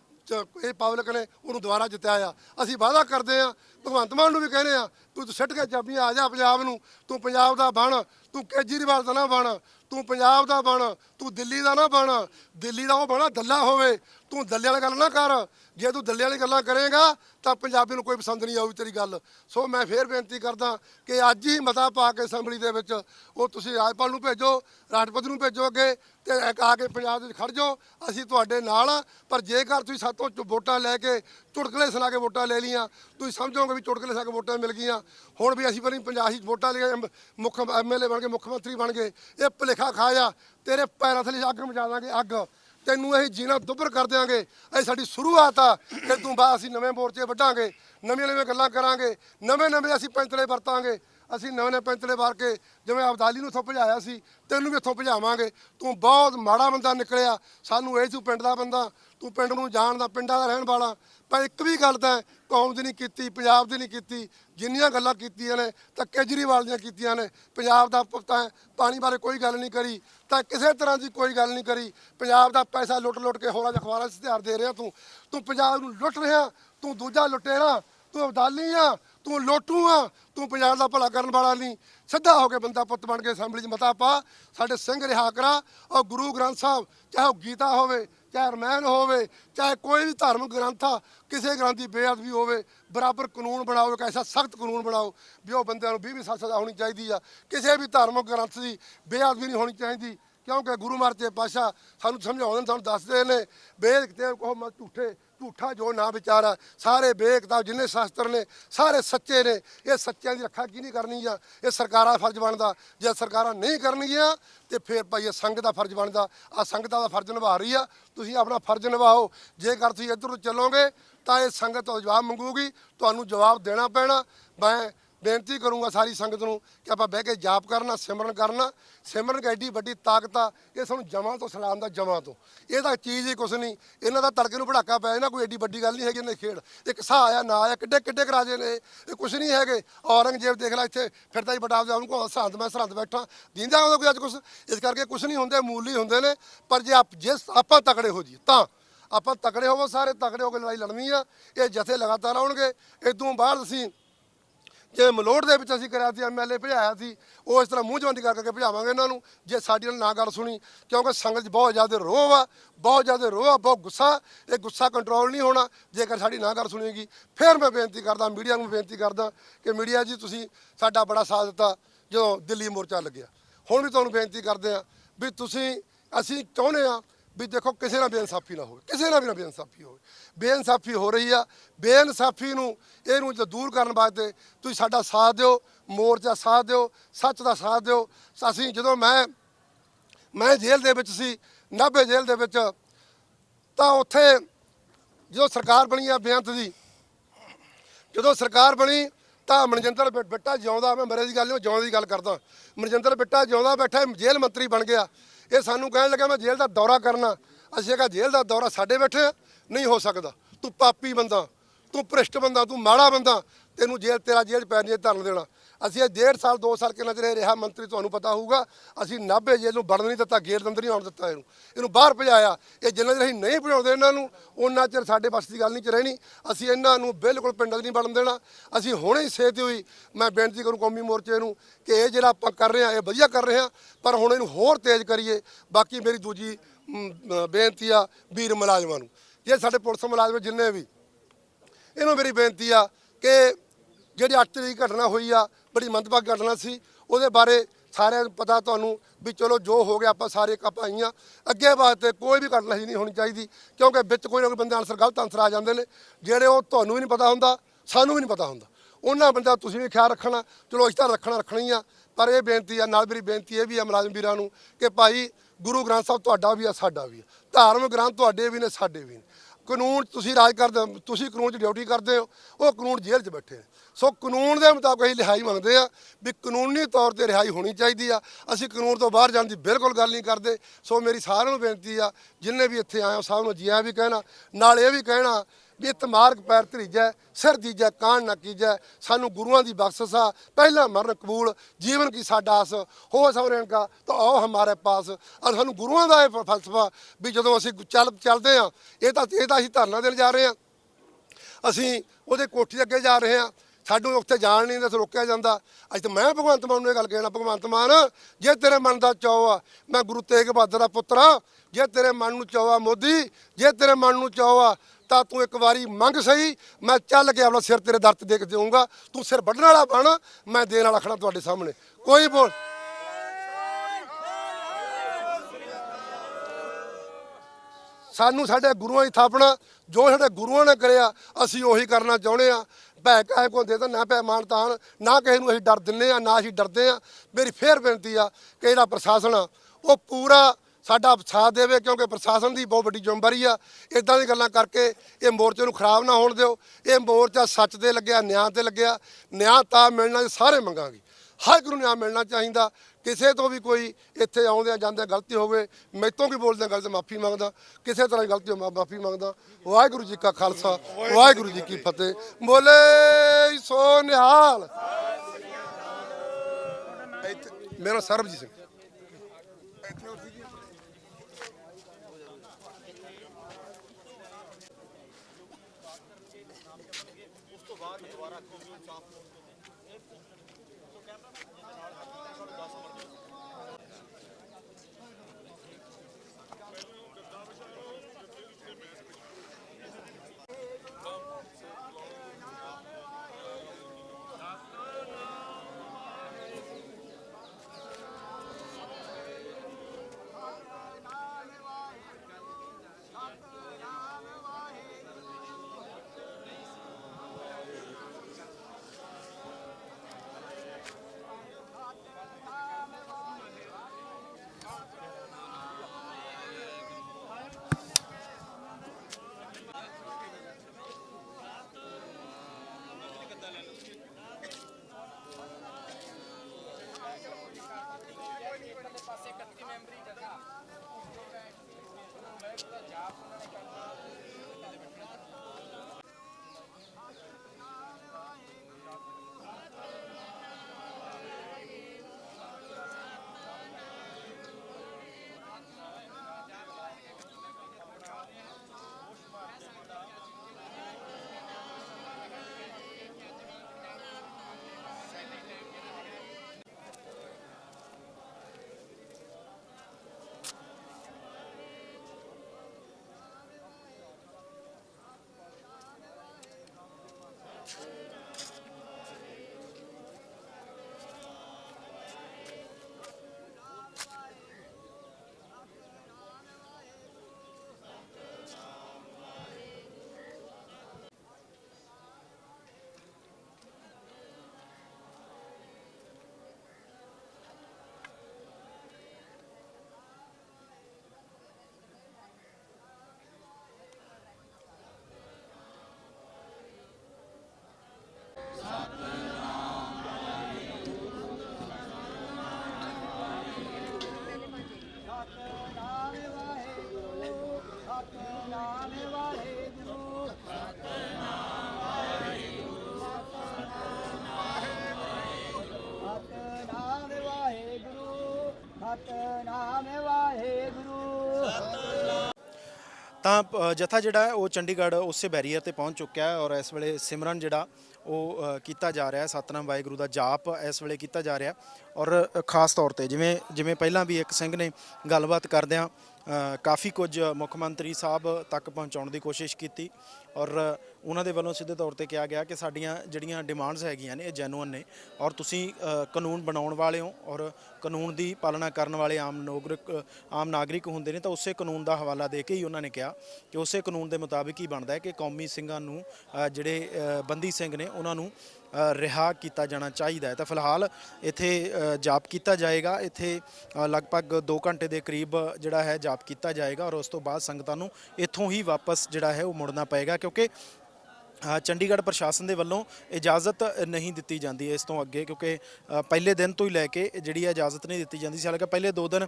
ਇਹ ਪਬਲਿਕ ਨੇ ਉਹਨੂੰ ਦੁਬਾਰਾ ਜਿਤਾਇਆ ਅਸੀਂ ਵਾਅਦਾ ਕਰਦੇ ਆ ਭਗਵੰਤ ਮਾਨ ਨੂੰ ਵੀ ਕਹਿੰਦੇ ਆ, ਤੂੰ ਤੂੰ ਸਿੱਟ ਕੇ ਚਾਬੀਆਂ, ਆ ਜਾ ਪੰਜਾਬ ਨੂੰ। ਤੂੰ ਪੰਜਾਬ ਦਾ ਬਣ, ਤੂੰ ਕੇਜਰੀਵਾਲ ਦਾ ਨਾ ਬਣ, ਤੂੰ ਪੰਜਾਬ ਦਾ ਬਣ ਤੂੰ ਦਿੱਲੀ ਦਾ ਨਾ ਬਣ, ਦਿੱਲੀ ਦਾ ਉਹ ਬਣਾ ਦੱਲਾ ਹੋਵੇ, ਤੂੰ ਦੱਲੇ ਵਾਲੀ ਗੱਲ ਨਾ ਕਰ। ਜੇ ਤੂੰ ਦੱਲੇ ਵਾਲੀ ਗੱਲਾਂ ਕਰੇਗਾ, ਤਾਂ ਪੰਜਾਬੀ ਨੂੰ ਕੋਈ ਪਸੰਦ ਨਹੀਂ ਆਊ ਤੇਰੀ ਗੱਲ। ਸੋ ਮੈਂ ਫੇਰ ਬੇਨਤੀ ਕਰਦਾ ਕਿ ਅੱਜ ਹੀ ਮਤਾ ਪਾ ਕੇ ਅਸੈਂਬਲੀ ਦੇ ਵਿੱਚ ਉਹ ਤੁਸੀਂ ਰਾਜਪਾਲ ਨੂੰ ਭੇਜੋ, ਰਾਸ਼ਟਰਪਤੀ ਨੂੰ ਭੇਜੋ ਅੱਗੇ, ਤੇ ਆ ਕੇ ਪੰਜਾਬ ਦੇ ਵਿੱਚ ਖੜ ਜਾਓ। ਅਸੀਂ ਤੁਹਾਡੇ ਨਾਲ ਆ, ਪਰ ਜੇਕਰ ਤੁਸੀਂ ਸਾਤੋਂ ਚੁ- ਵੋਟਾਂ ਲੈ ਕੇ ਚੁਟਕਲੇ ਸੁਣਾ ਕੇ ਵੋਟਾਂ ਲੈ ਲੀਆਂ ਤੁਸੀਂ ਸਮਝੋਗੇ ਵੀ ਚੁਟਕਲੇ ਸੁਣਾ ਕੇ ਵੋਟਾਂ ਮਿਲ ਗਈਆਂ। ਹੁਣ ਵੀ ਅਸੀਂ ਬਣੀ ਪੰਜਾਬ ਹੀ ਵੋਟਾਂ ਲੈ ਕੇ ਮੁੱਖ ਐਮਐਲਏ ਬਣ ਕੇ ਮੁੱਖ ਮੰਤਰੀ ਬਣ ਗਏ। ਇਹ ਭੁਲੇਖਾ ਖਾਇਆ। ਤੇਰੇ ਪੈਰਾਂ ਥੱਲੇ ਅੱਗ ਮਚਾ ਦਾਂਗੇ, ਅੱਗ। ਤੈਨੂੰ ਇਹ ਜੀਣਾ ਦੁੱਭਰ ਕਰ ਦਿਆਂਗੇ। ਇਹ ਸਾਡੀ ਸ਼ੁਰੂਆਤ ਆ। ਕਿ ਤੂੰ ਬਾਅਦ ਅਸੀਂ ਨਵੇਂ ਮੋਰਚੇ ਵੱਢਾਂਗੇ ਨਵੀਆਂ ਨਵੀਆਂ ਗੱਲਾਂ ਕਰਾਂਗੇ ਨਵੇਂ ਨਵੇਂ ਅਸੀਂ ਪੈਂਤਲੇ ਵਰਤਾਂਗੇ। ਅਸੀਂ ਨਵੇਂ ਨਵੇਂ ਪੈਂਤਲੇ ਵਾਰ ਕੇ ਜਿਵੇਂ ਅਬਦਾਲੀ ਨੂੰ ਇੱਥੋਂ ਭਜਾਇਆ ਸੀ, ਤੈਨੂੰ ਵੀ ਇੱਥੋਂ ਭਜਾਵਾਂਗੇ ਤੂੰ ਬਹੁਤ ਮਾੜਾ ਬੰਦਾ ਨਿਕਲਿਆ। ਸਾਨੂੰ ਇਹ ਤੂੰ ਪਿੰਡ ਦਾ ਬੰਦਾ, ਤੂੰ ਪਿੰਡ ਨੂੰ ਜਾਣਦਾ ਪਿੰਡਾਂ ਦਾ ਰਹਿਣ ਵਾਲਾ। ਪਰ ਇੱਕ ਵੀ ਗੱਲ ਤਾਂ ਕੌਮ ਦੀ ਨਹੀਂ ਕੀਤੀ, ਪੰਜਾਬ ਦੀ ਨਹੀਂ ਕੀਤੀ। ਜਿੰਨੀਆਂ ਗੱਲਾਂ ਕੀਤੀਆਂ ਨੇ, ਤਾਂ ਕੇਜਰੀਵਾਲ ਦੀਆਂ ਕੀਤੀਆਂ ਨੇ। ਪੰਜਾਬ ਦਾ ਤਾਂ ਪਾਣੀ ਬਾਰੇ ਕੋਈ ਗੱਲ ਨਹੀਂ ਕਰੀ। ਤਾਂ ਕਿਸੇ ਤਰ੍ਹਾਂ ਦੀ ਕੋਈ ਗੱਲ ਨਹੀਂ ਕਰੀ। ਪੰਜਾਬ ਦਾ ਪੈਸਾ ਲੁੱਟ ਲੁੱਟ ਕੇ ਹੋਰਾਂ ਅਖਬਾਰਾਂ 'ਚ ਇਸ਼ਤਿਹਾਰ ਦੇ ਰਿਹਾ ਤੂੰ। ਤੂੰ ਪੰਜਾਬ ਨੂੰ ਲੁੱਟ ਰਿਹਾ, ਤੂੰ ਦੂਜਾ ਲੁਟੇਰਾ, ਤੂੰ ਅਬਦਾਲੀ ਆ। ਤੂੰ ਲੋਟੂ ਆ, ਤੂੰ ਪੰਜਾਬ ਦਾ ਭਲਾ ਕਰਨ ਵਾਲਾ ਨਹੀਂ। ਸਿੱਧਾ ਹੋ ਕੇ ਬੰਦਾ ਪੁੱਤ ਬਣ ਕੇ ਅਸੈਂਬਲੀ 'ਚ ਮਤਾ ਪਾ, ਸਾਡੇ ਸਿੰਘ ਰਿਹਾ ਕਰਾ, ਔਰ ਗੁਰੂ ਗ੍ਰੰਥ ਸਾਹਿਬ, ਚਾਹੇ ਉਹ ਗੀਤਾ ਹੋਵੇ, ਚਾਹੇ ਰਮਾਇਣ ਹੋਵੇ, ਚਾਹੇ ਕੋਈ ਵੀ ਧਾਰਮਿਕ ਗ੍ਰੰਥ ਆ, ਕਿਸੇ ਗ੍ਰੰਥ ਦੀ ਬੇਅਦਬੀ ਹੋਵੇ, ਬਰਾਬਰ ਕਾਨੂੰਨ ਬਣਾਓ, ਇੱਕ ਐਸਾ ਸਖਤ ਕਾਨੂੰਨ ਬਣਾਓ, ਵੀ ਉਹ ਬੰਦਿਆਂ ਨੂੰ 20 20 ਸਾਲ ਸਜ਼ਾ ਹੋਣੀ ਚਾਹੀਦੀ ਆ। ਕਿਸੇ ਵੀ ਧਾਰਮਿਕ ਗ੍ਰੰਥ ਦੀ ਬੇਅਦਬੀ ਨਹੀਂ ਹੋਣੀ ਚਾਹੀਦੀ, ਕਿਉਂਕਿ ਗੁਰੂ ਮਹਾਰਾਜ ਦੇ ਪਾਸ਼ਾ ਸਾਨੂੰ ਸਮਝਾਉਂਦੇ ਨੇ, ਸਾਨੂੰ ਦੱਸਦੇ ਨੇ, ਵੇਦ ਤੇ ਉਹ ਮ- ਝੂਠੇ ਝੂਠਾ ਜੋ ਨਾ ਵਿਚਾਰਾ ਸਾਰੇ ਬੇਕਤਾਬ ਜਿੰਨੇ ਸ਼ਾਸਤਰ ਨੇ, ਸਾਰੇ ਸੱਚੇ ਨੇ, ਇਹ ਸੱਚਿਆਂ ਦੀ ਰੱਖਿਆ ਕੀ ਨਹੀਂ ਕਰਨੀ ਆ ਇਹ ਸਰਕਾਰਾਂ ਦਾ ਫਰਜ਼ ਬਣਦਾ। ਜੇ ਸਰਕਾਰਾਂ ਨਹੀਂ ਕਰਨਗੀਆਂ, ਤੇ ਫਿਰ ਭਾਈ ਇਹ ਸੰਗਤ ਦਾ ਫਰਜ਼ ਬਣਦਾ। ਆ ਸੰਗਤਾਂ ਦਾ ਫਰਜ਼ ਨਿਭਾ ਰਹੀ ਆ। ਤੁਸੀਂ ਆਪਣਾ ਫਰਜ਼ ਨਿਭਾਓ। ਜੇਕਰ ਤੁਸੀਂ ਇੱਧਰ ਨੂੰ ਚੱਲੋਗੇ, ਤਾਂ ਇਹ ਸੰਗਤ ਤੋਂ ਜਵਾਬ ਮੰਗੂਗੀ। ਤੁਹਾਨੂੰ ਜਵਾਬ ਦੇਣਾ ਪੈਣਾ। ਮੈਂ ਬੇਨਤੀ ਕਰੂੰਗਾ ਸਾਰੀ ਸੰਗਤ ਨੂੰ ਕਿ ਆਪਾਂ ਬਹਿ ਕੇ ਜਾਪ ਕਰਨਾ, ਸਿਮਰਨ ਕਰਨਾ, ਸਿਮਰਨ ਐਡੀ ਵੱਡੀ ਤਾਕਤ ਆ ਇਹ ਸਾਨੂੰ ਜਮਾਂ ਤੋਂ, ਸਲਾਮ ਦਾ ਜਮਾਂ ਤੋਂ। ਇਹ ਤਾਂ ਚੀਜ਼ ਹੀ ਕੁਛ ਨਹੀਂ। ਇਹਨਾਂ ਦਾ ਤੜਕੇ ਨੂੰ ਭੜਾਕਾ ਪੈ ਜਾਣਾ ਕੋਈ ਐਡੀ ਵੱਡੀ ਗੱਲ ਨਹੀਂ ਹੈਗੀ ਇਹਨਾਂ ਖੇਡ। ਇੱਕ ਸਾਹ ਆਇਆ, ਨਾ ਆਇਆ, ਕਿੱਡੇ ਕਿੱਡੇ ਕਰਾਜੇ ਨੇ। ਇਹ ਕੁਛ ਨਹੀਂ ਹੈਗੇ। ਔਰੰਗਜ਼ੇਬ ਦੇਖ ਲੈ ਇੱਥੇ ਫਿਰਦਾ ਹੀ ਬਟਾਪ ਜਾ ਉਹਨੂੰ ਕੋਲ ਸਰਹੰਦ ਮੈਂ ਸਰਹੰਦ ਬੈਠਾ। ਦਿੰਦਾ ਉਹਦਾ ਕੋਈ ਅੱਜ ਕੁਛ? ਇਸ ਕਰਕੇ ਕੁਛ ਨਹੀਂ ਹੁੰਦੇ, ਮੂਲੀ ਹੁੰਦੇ ਨੇ। ਪਰ ਜੇ ਆਪ ਜਿਸ ਆਪਾਂ ਤਕੜੇ ਹੋ ਜੀ ਤਾਂ ਆਪਾਂ ਤਕੜੇ ਹੋਵੋ ਸਾਰੇ, ਤਕੜੇ ਹੋ ਕੇ ਲੜਾਈ ਲੜਨੀ ਆ। ਇਹ ਜਥੇ ਲਗਾਤਾਰ ਆਉਣਗੇ। ਇਦੋਂ ਬਾਅਦ ਅਸੀਂ ਜੇ ਮਲੋੜ ਦੇ ਵਿੱਚ ਅਸੀਂ ਕਰਿਆ ਸੀ ਐਮਐਲਏ ਭਜਾਇਆ ਸੀ, ਉਹ ਇਸ ਤਰ੍ਹਾਂ ਮੂੰਹ ਜਵੰਦੀ ਕਰ ਕਰਕੇ ਭਜਾਵਾਂਗੇ ਇਹਨਾਂ ਨੂੰ, ਜੇ ਸਾਡੀ ਨਾਲ ਨਾ ਗੱਲ ਸੁਣੀ, ਕਿਉਂਕਿ ਸੰਗਤ 'ਚ ਬਹੁਤ ਜ਼ਿਆਦਾ ਰੋਹ ਆ, ਬਹੁਤ ਜ਼ਿਆਦਾ ਰੋਹ ਆ, ਬਹੁਤ ਗੁੱਸਾ, ਇਹ ਗੁੱਸਾ ਕੰਟਰੋਲ ਨਹੀਂ ਹੋਣਾ, ਜੇਕਰ ਸਾਡੀ ਨਾ ਗੱਲ ਸੁਣੇਗੀ, ਫਿਰ ਮੈਂ ਬੇਨਤੀ ਕਰਦਾ, ਮੀਡੀਆ ਨੂੰ ਬੇਨਤੀ ਕਰਦਾ ਕਿ ਮੀਡੀਆ ਜੀ, ਤੁਸੀਂ ਸਾਡਾ ਬੜਾ ਸਾਥ ਦਿੱਤਾ, ਜਦੋਂ ਦਿੱਲੀ ਮੋਰਚਾ ਲੱਗਿਆ। ਹੁਣ ਵੀ ਤੁਹਾਨੂੰ ਬੇਨਤੀ ਕਰਦੇ ਆ ਵੀ ਤੁਸੀਂ, ਅਸੀਂ ਚਾਹੁੰਦੇ ਆ ਵੀ ਦੇਖੋ ਕਿਸੇ ਨਾਲ ਬੇਇਨਸਾਫੀ ਨਾ ਹੋਵੇ, ਕਿਸੇ ਨਾਲ ਵੀ ਨਾ ਬੇਇਨਸਾਫੀ ਹੋਵੇ। ਬੇਇਨਸਾਫੀ ਹੋ ਰਹੀ ਆ, ਬੇਇਨਸਾਫੀ ਨੂੰ, ਇਹਨੂੰ ਜੇ ਦੂਰ ਕਰਨ ਵਾਸਤੇ ਤੁਸੀਂ ਸਾਡਾ ਸਾਥ ਦਿਓ, ਮੋਰਚਾ ਸਾਥ ਦਿਓ, ਸੱਚ ਦਾ ਸਾਥ ਦਿਓ। ਅਸੀਂ ਜਦੋਂ ਮੈਂ ਮੈਂ ਜੇਲ੍ਹ ਦੇ ਵਿੱਚ ਸੀ, ਨਾਭੇ ਜੇਲ੍ਹ ਦੇ ਵਿੱਚ, ਤਾਂ ਉੱਥੇ ਜਦੋਂ ਸਰਕਾਰ ਬਣੀ ਆ ਬੇਅੰਤ ਦੀ, ਜਦੋਂ ਸਰਕਾਰ ਬਣੀ, ਤਾਂ ਮਨਜਿੰਦਰ ਬਿੱਟਾ ਜਿਉਂਦਾ, ਮੈਂ ਮਰੇ ਦੀ ਗੱਲ ਨਹੀਂ ਜਿਉਂਦੇ ਦੀ ਗੱਲ ਕਰਦਾ। ਮਨਜਿੰਦਰ ਬਿੱਟਾ ਜਿਉਂਦਾ ਬੈਠਾ, ਜੇਲ੍ਹ ਮੰਤਰੀ ਬਣ ਗਿਆ। ਇਹ ਸਾਨੂੰ ਕਹਿਣ ਲੱਗਾ, ਮੈਂ ਜੇਲ੍ਹ ਦਾ ਦੌਰਾ ਕਰਨਾ ਅਸੀਂ ਕਿਹਾ ਜੇਲ੍ਹ ਦਾ ਦੌਰਾ ਸਾਡੇ ਬੈਠੇ ਆ? ਨਹੀਂ ਹੋ ਸਕਦਾ ਤੂੰ ਪਾਪੀ ਬੰਦਾ, ਤੂੰ ਭ੍ਰਿਸ਼ਟ ਬੰਦਾ, ਤੂੰ ਮਾੜਾ ਬੰਦਾ, ਤੈਨੂੰ ਜੇਲ੍ਹ, ਤੇਰਾ ਜੇਲ੍ਹ 'ਚ ਪੈਣ ਨਹੀਂ ਧਰਨ ਦੇਣਾ ਅਸੀਂ ਇਹ ਡੇਢ ਸਾਲ 2 ਸਾਲ ਕਿੰਨਾ ਚਿਰ ਇਹ ਰਿਹਾ ਮੰਤਰੀ ਤੁਹਾਨੂੰ ਪਤਾ ਹੋਊਗਾ, ਅਸੀਂ ਨਾਭੇ ਜੇਲ੍ਹ ਨੂੰ ਵੜਨ ਨਹੀਂ ਦਿੱਤਾ, ਗੇਟ ਅੰਦਰ ਨਹੀਂ ਆਉਣ ਦਿੱਤਾ ਇਹਨੂੰ। ਇਹਨੂੰ ਬਾਹਰ ਭਜਾਇਆ। ਇਹ ਜਿੰਨਾ ਚਿਰ ਅਸੀਂ ਨਹੀਂ ਭਜਾਉਂਦੇ ਇਹਨਾਂ ਨੂੰ, ਉਹਨਾਂ ਚਿਰ ਸਾਡੇ ਬਸ ਦੀ ਗੱਲ ਨਹੀਂ ਚ ਰਹਿਣੀ ਅਸੀਂ ਇਹਨਾਂ ਨੂੰ ਬਿਲਕੁਲ ਪਿੰਡ 'ਚ ਨਹੀਂ ਵੜਨ ਦੇਣਾ। ਅਸੀਂ ਹੁਣੇ ਹੀ ਸੇਧ ਹੋਈ। ਮੈਂ ਬੇਨਤੀ ਕਰੂੰ ਕੌਮੀ ਮੋਰਚੇ ਨੂੰ ਕਿ ਇਹ ਜਿਹੜਾ ਆਪਾਂ ਕਰ ਰਹੇ ਹਾਂ, ਇਹ ਵਧੀਆ ਕਰ ਰਹੇ ਹਾਂ, ਪਰ ਹੁਣ ਇਹਨੂੰ ਹੋਰ ਤੇਜ਼ ਕਰੀਏ। ਬਾਕੀ ਮੇਰੀ ਦੂਜੀ ਬੇਨਤੀ ਆ ਵੀਰ ਮੁਲਾਜ਼ਮਾਂ ਨੂੰ। ਜੇ ਸਾਡੇ ਪੁਲਿਸ ਮੁਲਾਜ਼ਮ ਜਿੰਨੇ ਵੀ, ਇਹਨੂੰ ਮੇਰੀ ਬੇਨਤੀ ਆ ਕਿ ਜਿਹੜੀ 8 ਦੀ ਘਟਨਾ ਹੋਈ ਆ ਬੜੀ ਮੰਦਭਾਗੀ ਘਟਨਾ ਸੀ। ਉਹਦੇ ਬਾਰੇ ਸਾਰਿਆਂ ਨੂੰ ਪਤਾ ਤੁਹਾਨੂੰ ਵੀ ਚਲੋ ਜੋ ਹੋ ਗਿਆ ਆਪਾਂ ਸਾਰੇ ਕੱਪ ਆਈਆਂ। ਅੱਗੇ ਵਾਸਤੇ ਕੋਈ ਵੀ ਘਟਨਾ ਹੀ ਨਹੀਂ ਹੋਣੀ ਚਾਹੀਦੀ, ਕਿਉਂਕਿ ਵਿੱਚ ਕੋਈ ਨਾ ਕੋਈ ਬੰਦੇ ਅਨਸਰ ਗਲਤ ਅਨਸਰ ਆ ਜਾਂਦੇ ਨੇ। ਜਿਹੜੇ ਉਹ ਤੁਹਾਨੂੰ ਵੀ ਨਹੀਂ ਪਤਾ ਹੁੰਦਾ, ਸਾਨੂੰ ਵੀ ਨਹੀਂ ਪਤਾ ਹੁੰਦਾ। ਉਹਨਾਂ ਬੰਦਾ ਤੁਸੀਂ ਵੀ ਖਿਆਲ ਰੱਖਣਾ, ਚਲੋ ਇਸ ਤਰ੍ਹਾਂ ਰੱਖਣਾ ਰੱਖਣੀ ਆ ਪਰ ਇਹ ਬੇਨਤੀ ਆ, ਨਾਲ ਮੇਰੀ ਬੇਨਤੀ ਇਹ ਵੀ ਆ ਮੁਲਾਜ਼ਮ ਵੀਰਾਂ ਨੂੰ ਕਿ ਭਾਈ ਗੁਰੂ ਗ੍ਰੰਥ ਸਾਹਿਬ ਤੁਹਾਡਾ ਵੀ ਆ, ਸਾਡਾ ਵੀ ਆ। ਧਾਰਮਿਕ ਗ੍ਰੰਥ ਤੁਹਾਡੇ ਵੀ ਨੇ, ਸਾਡੇ ਵੀ ਨੇ। ਕਾਨੂੰਨ ਤੁਸੀਂ ਰਾਜ ਕਰਦੇ ਹੋ, ਤੁਸੀਂ ਕਾਨੂੰਨ 'ਚ ਡਿਊਟੀ ਕਰਦੇ ਹੋ ਉਹ ਕਾਨੂੰਨ ਜੇਲ੍ਹ 'ਚ ਬੈਠੇ ਨੇ। ਸੋ ਕਾਨੂੰਨ ਦੇ ਮੁਤਾਬਕ ਅਸੀਂ ਰਿਹਾਈ ਮੰਗਦੇ ਆ ਵੀ ਕਾਨੂੰਨੀ ਤੌਰ ਤੇ ਰਿਹਾਈ ਹੋਣੀ ਚਾਹੀਦੀ ਆ। ਅਸੀਂ ਕਾਨੂੰਨ ਤੋਂ ਬਾਹਰ ਜਾਣ ਦੀ ਬਿਲਕੁਲ ਗੱਲ ਨਹੀਂ ਕਰਦੇ। ਸੋ ਮੇਰੀ ਸਾਰਿਆਂ ਨੂੰ ਬੇਨਤੀ ਆ ਜਿੰਨੇ ਵੀ ਇੱਥੇ ਆਏ ਹੋ ਸਭ ਨੂੰ ਜੀਆਂ ਵੀ ਕਹਿਣਾ ਨਾਲ ਇਹ ਵੀ ਕਹਿਣਾ ਵੀ ਤਮਾਰਕ ਪੈਰ ਧਰੀਜੈ, ਸਿਰ ਦੀਜੈ ਕਾਣ ਨਾ ਕੀਜੈ, ਸਾਨੂੰ ਗੁਰੂਆਂ ਦੀ ਬਖਸ਼ਿਸ਼ ਆ, ਪਹਿਲਾ ਮਰਨ ਕਬੂਲ, ਜੀਵਨ ਕੀ ਸਾਡਾ ਆਸ, ਹੋ ਸਵਰਨ ਕਾ, ਤਾਂ ਆਓ ਹਮਾਰੇ ਪਾਸ। ਔਰ ਸਾਨੂੰ ਗੁਰੂਆਂ ਦਾ ਇਹ ਫਲਸਫਾ ਵੀ ਜਦੋਂ ਅਸੀਂ ਚੱਲ, ਚੱਲਦੇ ਆ, ਇਹ ਤਾਂ ਇਹ ਤਾਂ ਅਸੀਂ ਧਰਨਾ ਦੇਣ ਜਾ ਰਹੇ ਆ। ਅਸੀਂ ਉਹਦੇ ਕੋਠੀ ਦੇ ਅੱਗੇ ਜਾ ਰਹੇ ਹਾਂ ਸਾਨੂੰ ਉੱਥੇ ਜਾਣ ਨਹੀਂ ਦਿੰਦੇ, ਰੋਕਿਆ ਜਾਂਦਾ। ਅੱਜ ਤਾਂ ਮੈਂ ਭਗਵੰਤ ਮਾਨ ਨੂੰ ਇਹ ਗੱਲ ਕਹਿਣਾ, ਭਗਵੰਤ ਮਾਨ, ਜੇ ਤੇਰੇ ਮਨ ਦਾ ਚਾਅ ਆ, ਮੈਂ ਗੁਰੂ ਤੇਗ ਬਹਾਦਰ ਦਾ ਪੁੱਤਰ ਆ। ਜੇ ਤੇਰੇ ਮਨ ਨੂੰ ਚਾਅ ਆ ਮੋਦੀ, ਜੇ ਤੇਰੇ ਮਨ ਨੂੰ ਚਾਅ ਆ ਤਾਂ ਤੂੰ ਇੱਕ ਵਾਰੀ ਮੰਗ ਸਹੀ, ਮੈਂ ਚੱਲ ਕੇ ਆਪਣਾ ਸਿਰ ਤੇਰੇ ਦਰ ਤੇ ਦੇ ਕੇ ਦੇਵਾਂਗਾ ਤੂੰ ਸਿਰ ਵੱਢਣ ਵਾਲਾ ਬਣ, ਮੈਂ ਦੇਣ ਵਾਲਾ ਖੜਾ ਤੁਹਾਡੇ ਸਾਹਮਣੇ। ਕੋਈ ਬੋਲ। ਸਾਨੂੰ ਸਾਡੇ ਗੁਰੂਆਂ ਦੀ ਥਾਪਣਾ, ਜੋ ਸਾਡੇ ਗੁਰੂਆਂ ਨੇ ਕਰਿਆ, ਅਸੀਂ ਉਹੀ ਕਰਨਾ ਚਾਹੁੰਦੇ ਆ ਭੈ ਕਾਇ ਕੋ ਦੇ ਤਾਂ ਨਾ ਭੈ ਮਾਨ ਤਾਨ, ਨਾ ਕਿਸੇ ਨੂੰ ਅਸੀਂ ਡਰ ਦਿੰਨੇ ਆ ਨਾ ਅਸੀਂ ਡਰਦੇ ਆ ਮੇਰੀ ਫੇਰ ਬੇਨਤੀ ਆ ਕਿ ਜਿਹੜਾ ਪ੍ਰਸ਼ਾਸਨ ਆ, ਉਹ ਪੂਰਾ ਸਾਡਾ ਸਾਥ ਦੇਵੇ ਕਿਉਂਕਿ ਪ੍ਰਸ਼ਾਸਨ ਦੀ ਬਹੁਤ ਵੱਡੀ ਜ਼ਿੰਮੇਵਾਰੀ ਆ। ਇਦਾਂ ਦੀ ਗੱਲਾਂ ਕਰਕੇ ਇਹ ਮੋਰਚੇ ਨੂੰ ਖਰਾਬ ਨਾ ਹੋਣ ਦਿਓ। ਇਹ ਮੋਰਚਾ ਸੱਚ ਤੇ ਲੱਗਿਆ, ਨਿਆਂ ਤੇ ਲੱਗਿਆ। ਨਿਆਂ ਤਾਂ ਮਿਲਣਾ ਸਾਰੇ ਮੰਗਾਂਗੇ। ਹਰ ਗੁਰੂ ਨਿਆਂ ਮਿਲਣਾ ਚਾਹੀਦਾ। ਕਿਸੇ ਤੋਂ ਵੀ ਕੋਈ ਇੱਥੇ ਆਉਂਦੇ ਜਾਂਦੇ ਗਲਤੀ ਹੋਵੇ ਮੈਤੋਂ ਵੀ ਬੋਲਦੇ ਗਲਤ ਮਾਫੀ ਮੰਗਦਾ। ਕਿਸੇ ਤਰ੍ਹਾਂ ਦੀ ਗਲਤੀ ਹੋਵੇ ਮਾਫੀ ਮੰਗਦਾ। ਵਾਹਿਗੁਰੂ ਜੀ ਕਾ ਖਾਲਸਾ, ਵਾਹਿਗੁਰੂ ਜੀ ਕੀ ਫਤਿਹ। ਬੋਲੇ ਸੋ ਨਿਹਾਲ। ਮੇਰਾ ਸਰਬਜੀਤ ਸਿੰਘ। ਤਾਂ ਜਥਾ ਜਿਹੜਾ ਹੈ, ਉਹ ਚੰਡੀਗੜ੍ਹ ਉਸੇ ਬੈਰੀਅਰ ਤੇ ਪਹੁੰਚ ਚੁੱਕਿਆ ਹੈ ਔਰ ਇਸ ਵੇਲੇ ਸਿਮਰਨ ਜਿਹੜਾ, ਉਹ ਕੀਤਾ ਜਾ ਰਿਹਾ ਹੈ। ਸਤਨਾਮ ਵਾਹਿਗੁਰੂ ਦਾ ਜਾਪ ਇਸ ਵੇਲੇ ਕੀਤਾ ਜਾ ਰਿਹਾ ਔਰ ਖਾਸ ਤੌਰ ਤੇ ਜਿਵੇਂ ਜਿਵੇਂ ਪਹਿਲਾਂ ਵੀ ਇੱਕ ਸਿੰਘ ਨੇ ਗੱਲਬਾਤ ਕਰਦਿਆਂ ਕਾਫੀ ਕੁਝ ਮੁੱਖ ਮੰਤਰੀ ਸਾਹਿਬ ਤੱਕ ਪਹੁੰਚਾਉਣ ਦੀ ਕੋਸ਼ਿਸ਼ ਕੀਤੀ ਔਰ ਉਹਨਾਂ ਦੇ ਵੱਲੋਂ ਸਿੱਧੇ ਤੌਰ ਤੇ ਕਿਹਾ ਗਿਆ ਕਿ ਸਾਡੀਆਂ ਜਿਹੜੀਆਂ ਡਿਮਾਂਡਸ ਹੈਗੀਆਂ ਨੇ ਇਹ ਜੈਨੂਅਨ ਨੇ ਔਰ ਤੁਸੀਂ ਕਾਨੂੰਨ ਬਣਾਉਣ ਵਾਲੇ ਹੋ ਔਰ ਕਾਨੂੰਨ ਦੀ ਪਾਲਣਾ ਕਰਨ ਵਾਲੇ ਆਮ ਨਾਗਰਿਕ ਆਮ ਨਾਗਰਿਕ ਹੁੰਦੇ ਨੇ ਤਾਂ ਉਸੇ ਕਾਨੂੰਨ ਦਾ ਹਵਾਲਾ ਦੇ ਕੇ ਹੀ ਉਹਨਾਂ ਨੇ ਕਿਹਾ ਕਿ ਉਸੇ ਕਾਨੂੰਨ ਦੇ ਮੁਤਾਬਿਕ ਹੀ ਬਣਦਾ ਹੈ ਕਿ ਕੌਮੀ ਸਿੰਘਾਂ ਨੂੰ ਜਿਹੜੇ ਬੰਦੀ ਸਿੰਘ ਨੇ ਉਹਨਾਂ ਨੂੰ ਅ, ਰਿਹਾ ਕੀਤਾ ਜਾਣਾ ਚਾਹੀਦਾ ਹੈ। ਤਾਂ ਫਿਲਹਾਲ ਇੱਥੇ ਜਾਪ ਕੀਤਾ ਜਾਏਗਾ। ਇੱਥੇ ਲਗਭਗ 2 ਘੰਟੇ ਦੇ ਕਰੀਬ ਜਿਹੜਾ ਹੈ ਜਾਪ ਕੀਤਾ ਜਾਏਗਾ ਔਰ ਉਸ ਤੋਂ ਬਾਅਦ ਸੰਗਤਾਂ ਨੂੰ ਇੱਥੋਂ ਹੀ ਵਾਪਸ ਜਿਹੜਾ ਹੈ ਉਹ ਮੁੜਨਾ ਪਏਗਾ ਕਿਉਂਕਿ ਚੰਡੀਗੜ੍ਹ ਪ੍ਰਸ਼ਾਸਨ ਦੇ ਵੱਲੋਂ ਇਜਾਜ਼ਤ ਨਹੀਂ ਦਿੱਤੀ ਜਾਂਦੀ ਇਸ ਤੋਂ ਅੱਗੇ ਕਿਉਂਕਿ ਪਹਿਲੇ ਦਿਨ ਤੋਂ ਹੀ ਲੈ ਕੇ ਜਿਹੜੀ ਹੈ ਇਜਾਜ਼ਤ ਨਹੀਂ ਦਿੱਤੀ ਜਾਂਦੀ ਸੀ। ਹਾਲਾਂਕਿ ਪਹਿਲੇ ਦੋ ਦਿਨ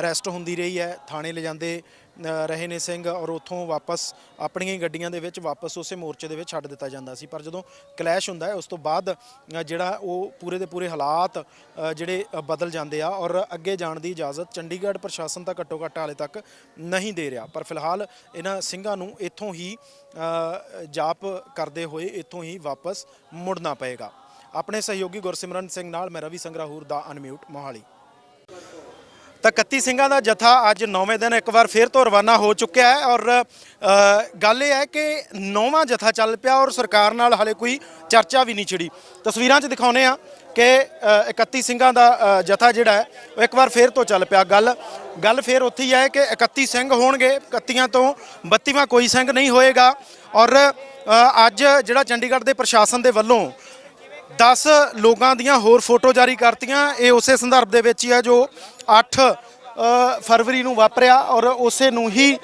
ਅਰੈਸਟ ਹੁੰਦੀ ਰਹੀ ਹੈ ਥਾਣੇ ਲਿਜਾਂਦੇ ਅ, ਰਹੇ ਨੇ ਸਿੰਘ ਔਰ ਉੱਥੋਂ ਵਾਪਸ ਆਪਣੀਆਂ ਹੀ ਗੱਡੀਆਂ ਦੇ ਵਿੱਚ ਵਾਪਸ ਉਸੇ ਮੋਰਚੇ ਦੇ ਵਿੱਚ ਛੱਡ ਦਿੱਤਾ ਜਾਂਦਾ ਸੀ। ਪਰ ਜਦੋਂ ਕਲੈਸ਼ ਹੁੰਦਾ ਹੈ, ਉਸ ਤੋਂ ਬਾਅਦ ਜਿਹੜਾ ਉਹ ਪੂਰੇ ਦੇ ਪੂਰੇ ਹਾਲਾਤ ਜਿਹੜੇ ਬਦਲ ਜਾਂਦੇ ਆ ਔਰ ਅੱਗੇ ਜਾਣ ਦੀ ਇਜਾਜ਼ਤ ਚੰਡੀਗੜ੍ਹ ਪ੍ਰਸ਼ਾਸਨ ਤਾਂ ਘੱਟੋ ਘੱਟ ਹਾਲੇ ਤੱਕ ਨਹੀਂ ਦੇ ਰਿਹਾ। ਪਰ ਫਿਲਹਾਲ ਇਹਨਾਂ ਸਿੰਘਾਂ ਨੂੰ ਇੱਥੋਂ ਹੀ ਜਾਪ ਕਰਦੇ ਹੋਏ ਇੱਥੋਂ ਹੀ ਵਾਪਸ ਮੁੜਨਾ ਪਏਗਾ। ਆਪਣੇ ਸਹਿਯੋਗੀ ਗੁਰਸਿਮਰਨ ਸਿੰਘ ਨਾਲ ਮੈਂ ਰਵੀ ਸੰਗਰਾਹੂਰ ਦਾ ਅਨਮਿਊਟ ਮੋਹਾਲੀ। ਤਾਂ 31 ਸਿੰਘਾਂ ਦਾ ਜਥਾ ਅੱਜ 9ਵੇਂ ਦਿਨ ਇੱਕ ਵਾਰ ਫੇਰ ਤੋਂ ਰਵਾਨਾ ਹੋ ਚੁੱਕਿਆ ਹੈ ਔਰ ਗੱਲ ਇਹ ਹੈ ਕਿ ਨੌਵਾਂ ਜਥਾ ਚੱਲ ਪਿਆ ਔਰ ਸਰਕਾਰ ਨਾਲ ਹਲੇ ਕੋਈ ਚਰਚਾ ਵੀ ਨਹੀਂ ਛਿੜੀ ਤਸਵੀਰਾਂ 'ਚ ਦਿਖਾਉਨੇ ਆ ਕਿ ਅ, 31 ਸਿੰਘਾਂ ਦਾ ਜਥਾ ਜਿਹੜਾ ਹੈ ਉਹ ਇੱਕ ਵਾਰ ਫੇਰ ਤੋਂ ਚੱਲ ਪਿਆ। ਗੱਲ ਗੱਲ ਫੇਰ ਉੱਥੇ ਹੀ ਹੈ ਕਿ 31 ਸਿੰਘ ਹੋਣਗੇ 31 ਤੋਂ 32ਵਾਂ ਕੋਈ ਸਿੰਘ ਨਹੀਂ ਹੋਏਗਾ ਔਰ ਅੱਜ ਜਿਹੜਾ ਚੰਡੀਗੜ੍ਹ ਦੇ ਪ੍ਰਸ਼ਾਸਨ ਦੇ ਵੱਲੋਂ 10 ਲੋਕਾਂ ਦੀਆਂ ਹੋਰ ਫੋਟੋ ਜਾਰੀ ਕਰਤੀਆਂ ਇਹ ਉਸੇ ਸੰਦਰਭ ਦੇ ਵਿੱਚ ਹੀ ਹੈ ਜੋ 8 ਫਰਵਰੀ ਨੂੰ ਵਾਪਰਿਆ ਔਰ ਉਸੇ ਨੂੰ ਹੀ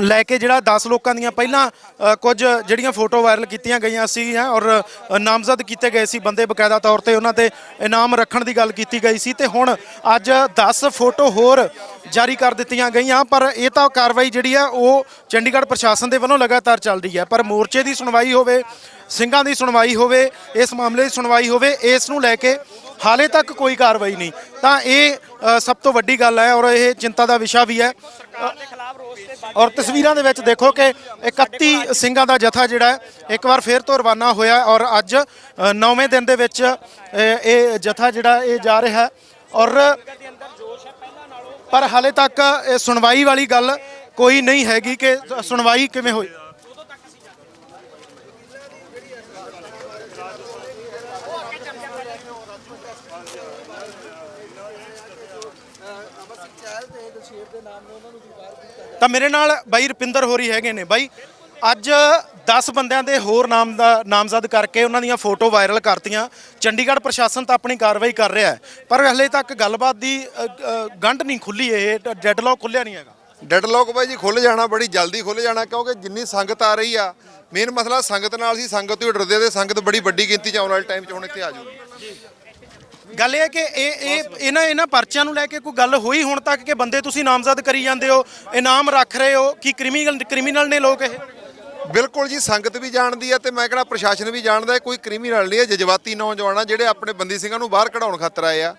ਲੈ ਕੇ ਜਿਹੜਾ 10 ਲੋਕਾਂ ਦੀਆਂ ਪਹਿਲਾਂ ਕੁਝ ਜਿਹੜੀਆਂ ਫੋਟੋ ਵਾਇਰਲ ਕੀਤੀਆਂ ਗਈਆਂ ਸੀਗੀਆਂ ਔਰ ਨਾਮਜ਼ਦ ਕੀਤੇ ਗਏ ਸੀ ਬੰਦੇ ਬਕਾਇਦਾ ਤੌਰ ਤੇ ਉਹਨਾਂ ਤੇ ਇਨਾਮ ਰੱਖਣ ਦੀ ਗੱਲ ਕੀਤੀ ਗਈ ਸੀ ਤੇ ਹੁਣ ਅੱਜ 10 ਫੋਟੋ ਹੋਰ ਜਾਰੀ ਕਰ ਦਿੱਤੀਆਂ ਗਈਆਂ, ਪਰ ਇਹ ਤਾਂ ਕਾਰਵਾਈ ਜਿਹੜੀ ਹੈ ਉਹ ਚੰਡੀਗੜ੍ਹ ਪ੍ਰਸ਼ਾਸਨ ਦੇ ਵੱਲੋਂ ਲਗਾਤਾਰ ਚੱਲ ਰਹੀ ਹੈ ਪਰ ਮੋਰਚੇ ਦੀ ਸੁਣਵਾਈ ਹੋਵੇ, ਸਿੰਘਾਂ ਦੀ ਸੁਣਵਾਈ ਹੋਵੇ, ਇਸ ਮਾਮਲੇ ਦੀ ਸੁਣਵਾਈ ਹੋਵੇ, ਇਸ ਨੂੰ ਲੈ ਕੇ ਹਾਲੇ ਤੱਕ ਕੋਈ ਕਾਰਵਾਈ ਨਹੀਂ। ਤਾਂ ਇਹ ਸਭ ਤੋਂ ਵੱਡੀ ਗੱਲ ਹੈ ਔਰ ਇਹ ਚਿੰਤਾ ਦਾ ਵਿਸ਼ਾ ਵੀ ਹੈ। ਔਰ ਤਸਵੀਰਾਂ ਦੇ ਵਿੱਚ ਦੇਖੋ ਕਿ 31 ਸਿੰਘਾਂ ਦਾ ਜਥਾ ਜਿਹੜਾ ਇੱਕ ਵਾਰ ਫੇਰ ਤੋਂ ਰਵਾਨਾ ਹੋਇਆ ਔਰ ਅੱਜ 9ਵੇਂ ਦਿਨ ਦੇ ਵਿੱਚ ਇਹ ਜਥਾ ਜਿਹੜਾ ਇਹ ਜਾ ਰਿਹਾ ਔਰ ਪਰ ਹਾਲੇ ਤੱਕ ਇਹ ਸੁਣਵਾਈ ਵਾਲੀ ਗੱਲ ਕੋਈ ਨਹੀਂ ਹੈਗੀ ਕਿ ਸੁਣਵਾਈ ਕਿਵੇਂ ਹੋਈ। ਤਾਂ ਮੇਰੇ ਨਾਲ ਬਾਈ ਰੁਪਿੰਦਰ ਹੋਰੀ ਹੈਗੇ ਨੇ। ਬਾਈ, ਅੱਜ 10 ਬੰਦਿਆਂ ਦੇ ਹੋਰ ਨਾਮ ਦਾ ਨਾਮਜ਼ਦ ਕਰਕੇ ਉਹਨਾਂ ਦੀਆਂ ਫੋਟੋ ਵਾਇਰਲ ਕਰਤੀਆਂ। ਚੰਡੀਗੜ੍ਹ ਪ੍ਰਸ਼ਾਸਨ ਤਾਂ ਆਪਣੀ ਕਾਰਵਾਈ ਕਰ ਰਿਹਾ ਹੈ। ਪਰ ਹਲੇ ਤੱਕ ਗੱਲਬਾਤ ਦੀ ਗੰਢ ਨਹੀਂ ਖੁੱਲੀ ਇਹ। ਡੈਡਲੌਕ ਖੁੱਲਿਆ ਨਹੀਂ ਹੈਗਾ। ਡੈਡਲੌਕ ਬਾਈ ਜੀ ਖੁੱਲ ਜਾਣਾ, ਬੜੀ ਜਲਦੀ ਖੁੱਲ ਜਾਣਾ, ਕਿਉਂਕਿ ਜਿੰਨੀ ਸੰਗਤ ਆ ਰਹੀ ਆ ਮੇਨ ਮਸਲਾ ਸੰਗਤ ਨਾਲ ਸੀ, ਸੰਗਤ ਤੋਂ ਹੀ ਡਰਦੇ ਤੇ ਸੰਗਤ ਬੜੀ ਵੱਡੀ ਗਿਣਤੀ ਚ ਆਉਣ ਵਾਲੇ ਟਾਈਮ 'ਚ ਹੁਣ ਇੱਥੇ ਆ ਜਾਊਗੀ। ਗੱਲ ਇਹ ਹੈ ਕਿ ਇਹ ਇਹ ਇਹਨਾਂ ਇਹਨਾਂ ਪਰਚਿਆਂ ਨੂੰ ਲੈ ਕੇ ਕੋਈ ਗੱਲ ਹੋਈ ਹੁਣ ਤੱਕ ਕਿ ਬੰਦੇ ਤੁਸੀਂ ਨਾਮਜ਼ਦ ਕਰੀ ਜਾਂਦੇ ਹੋ, ਇਨਾਮ ਰੱਖ ਰਹੇ ਹੋ, ਕਿ ਕ੍ਰਿਮੀਨਲ ਕ੍ਰਿਮੀਨਲ ਨੇ ਲੋਕ ਇਹ? ਬਿਲਕੁਲ ਜੀ, ਸੰਗਤ ਵੀ ਜਾਣਦੀ ਹੈ ਤੇ ਮੈਂ ਕਹਿੰਦਾ ਪ੍ਰਸ਼ਾਸਨ ਵੀ ਜਾਣਦਾ, ਕੋਈ ਕ੍ਰਿਮੀਨਲ ਨਹੀਂ ਹੈ, ਜਜ਼ਬਾਤੀ ਨੌਜਵਾਨ ਆ ਜਿਹੜੇ ਆਪਣੇ ਬੰਦੀ ਸਿੰਘਾਂ ਨੂੰ ਬਾਹਰ ਕਢਾਉਣ ਖਾਤਰ ਆਏ ਆ।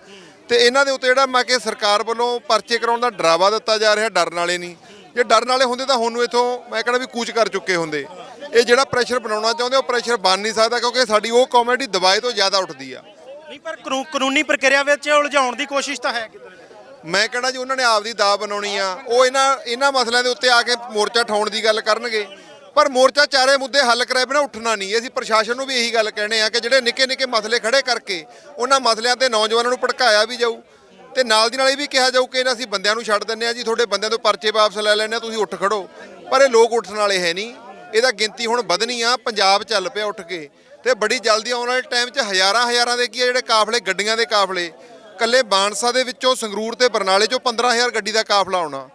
ਤੇ ਇਹਨਾਂ ਦੇ ਉੱਤੇ ਜਿਹੜਾ ਮੈਂ ਕਿ ਸਰਕਾਰ ਵੱਲੋਂ ਪਰਚੇ ਕਰਾਉਣ ਦਾ ਡਰਾਵਾ ਦਿੱਤਾ ਜਾ ਰਿਹਾ, ਡਰਨ ਵਾਲੇ ਨਹੀਂ। ਜੇ ਡਰਨ ਵਾਲੇ ਹੁੰਦੇ ਤਾਂ ਹੁਣ ਨੂੰ ਇਥੋਂ ਮੈਂ ਕਹਿੰਦਾ ਵੀ ਕੂਚ ਕਰ ਚੁੱਕੇ ਹੁੰਦੇ। ਇਹ ਜਿਹੜਾ ਪ੍ਰੈਸ਼ਰ ਬਣਾਉਣਾ ਚਾਹੁੰਦੇ ਉਹ ਪ੍ਰੈਸ਼ਰ ਬਣ ਨਹੀਂ ਸਕਦਾ ਕਿਉਂਕਿ ਸਾਡੀ ਉਹ ਕਾਮੇਡੀ ਦਬਾਏ ਤੋਂ ਜ਼ਿਆਦਾ ਉੱਠਦੀ ਆ। ਨਹੀਂ, ਪਰ ਕਾਨੂ- ਕਾਨੂੰਨੀ ਪ੍ਰਕਿਰਿਆ ਵਿੱਚ ਉਲਝਾਉਣ ਦੀ ਕੋਸ਼ਿਸ਼ ਤਾਂ ਹੈ ਕਿਤੇ ਨਾ ਕਿਤੇ। ਮੈਂ ਕਹਿਣਾ ਜੀ, ਉਹਨਾਂ ਨੇ ਆਪਦੀ ਦਾਅ ਬਣਾਉਣੀ ਆ। ਉਹ ਇਹਨਾਂ ਇਹਨਾਂ ਮਸਲਿਆਂ ਦੇ ਉੱਤੇ ਆ ਕੇ ਮੋਰਚਾ ਠਾਉਣ ਦੀ ਗੱਲ ਕਰਨਗੇ। ਪਰ ਮੋਰਚਾ ਚਾਰੇ ਮੁੱਦੇ ਹੱਲ ਕਰਾਏ ਬਿਨਾ ਉੱਠਣਾ ਨਹੀਂ। ਅਸੀਂ ਪ੍ਰਸ਼ਾਸਨ ਨੂੰ ਵੀ ਇਹੀ ਗੱਲ ਕਹਿਣੇ ਆ ਕਿ ਜਿਹੜੇ ਨਿੱਕੇ ਨਿੱਕੇ ਮਸਲੇ ਖੜੇ ਕਰਕੇ ਉਹਨਾਂ ਮਸਲਿਆਂ ਤੇ ਨੌਜਵਾਨਾਂ ਨੂੰ ਭੜਕਾਇਆ ਵੀ ਜਾਊ। ਤੇ ਨਾਲ ਦੀ ਨਾਲ ਇਹ ਵੀ ਕਿਹਾ ਜਾਊ ਕਿ ਇਹਨਾਂ ਅਸੀਂ ਬੰਦਿਆਂ ਨੂੰ ਛੱਡ ਦਿੰਨੇ ਆ ਜੀ। ਤੁਹਾਡੇ ਬੰਦਿਆਂ ਤੋਂ ਪਰਚੇ ਵਾਪਸ ਲੈ ਲੈਣੇ ਆ, ਤੁਸੀਂ ਉੱਠ ਖੜੋ। ਪਰ ਇਹ ਲੋਕ ਉੱਠਣ ਵਾਲੇ ਹੈ ਨਹੀਂ। ਇਹਦਾ ਗਿਣਤੀ ਹੁਣ ਵਧਣੀ ਆ, ਪੰਜਾਬ ਚੱਲ ਪਿਆ ਉੱਠ ਕੇ। ਤੇ ਬੜੀ ਜਲਦੀ ਆਉਣ ਵਾਲੇ ਟਾਈਮ 'ਚ ਹਜ਼ਾਰਾਂ ਹਜ਼ਾਰਾਂ ਦੇ ਕੀ ਆ ਜਿਹੜੇ ਕਾਫਲੇ, ਗੱਡੀਆਂ ਦੇ ਕਾਫਲੇ। ਕੱਲੇ ਬਾਣਸਾ ਦੇ ਵਿੱਚੋਂ ਸੰਗਰੂਰ ਤੇ ਬਰਨਾਲੇ 'ਚੋਂ 15000 ਗੱਡੀ ਦਾ ਕਾਫਲਾ ਆਉਣਾ।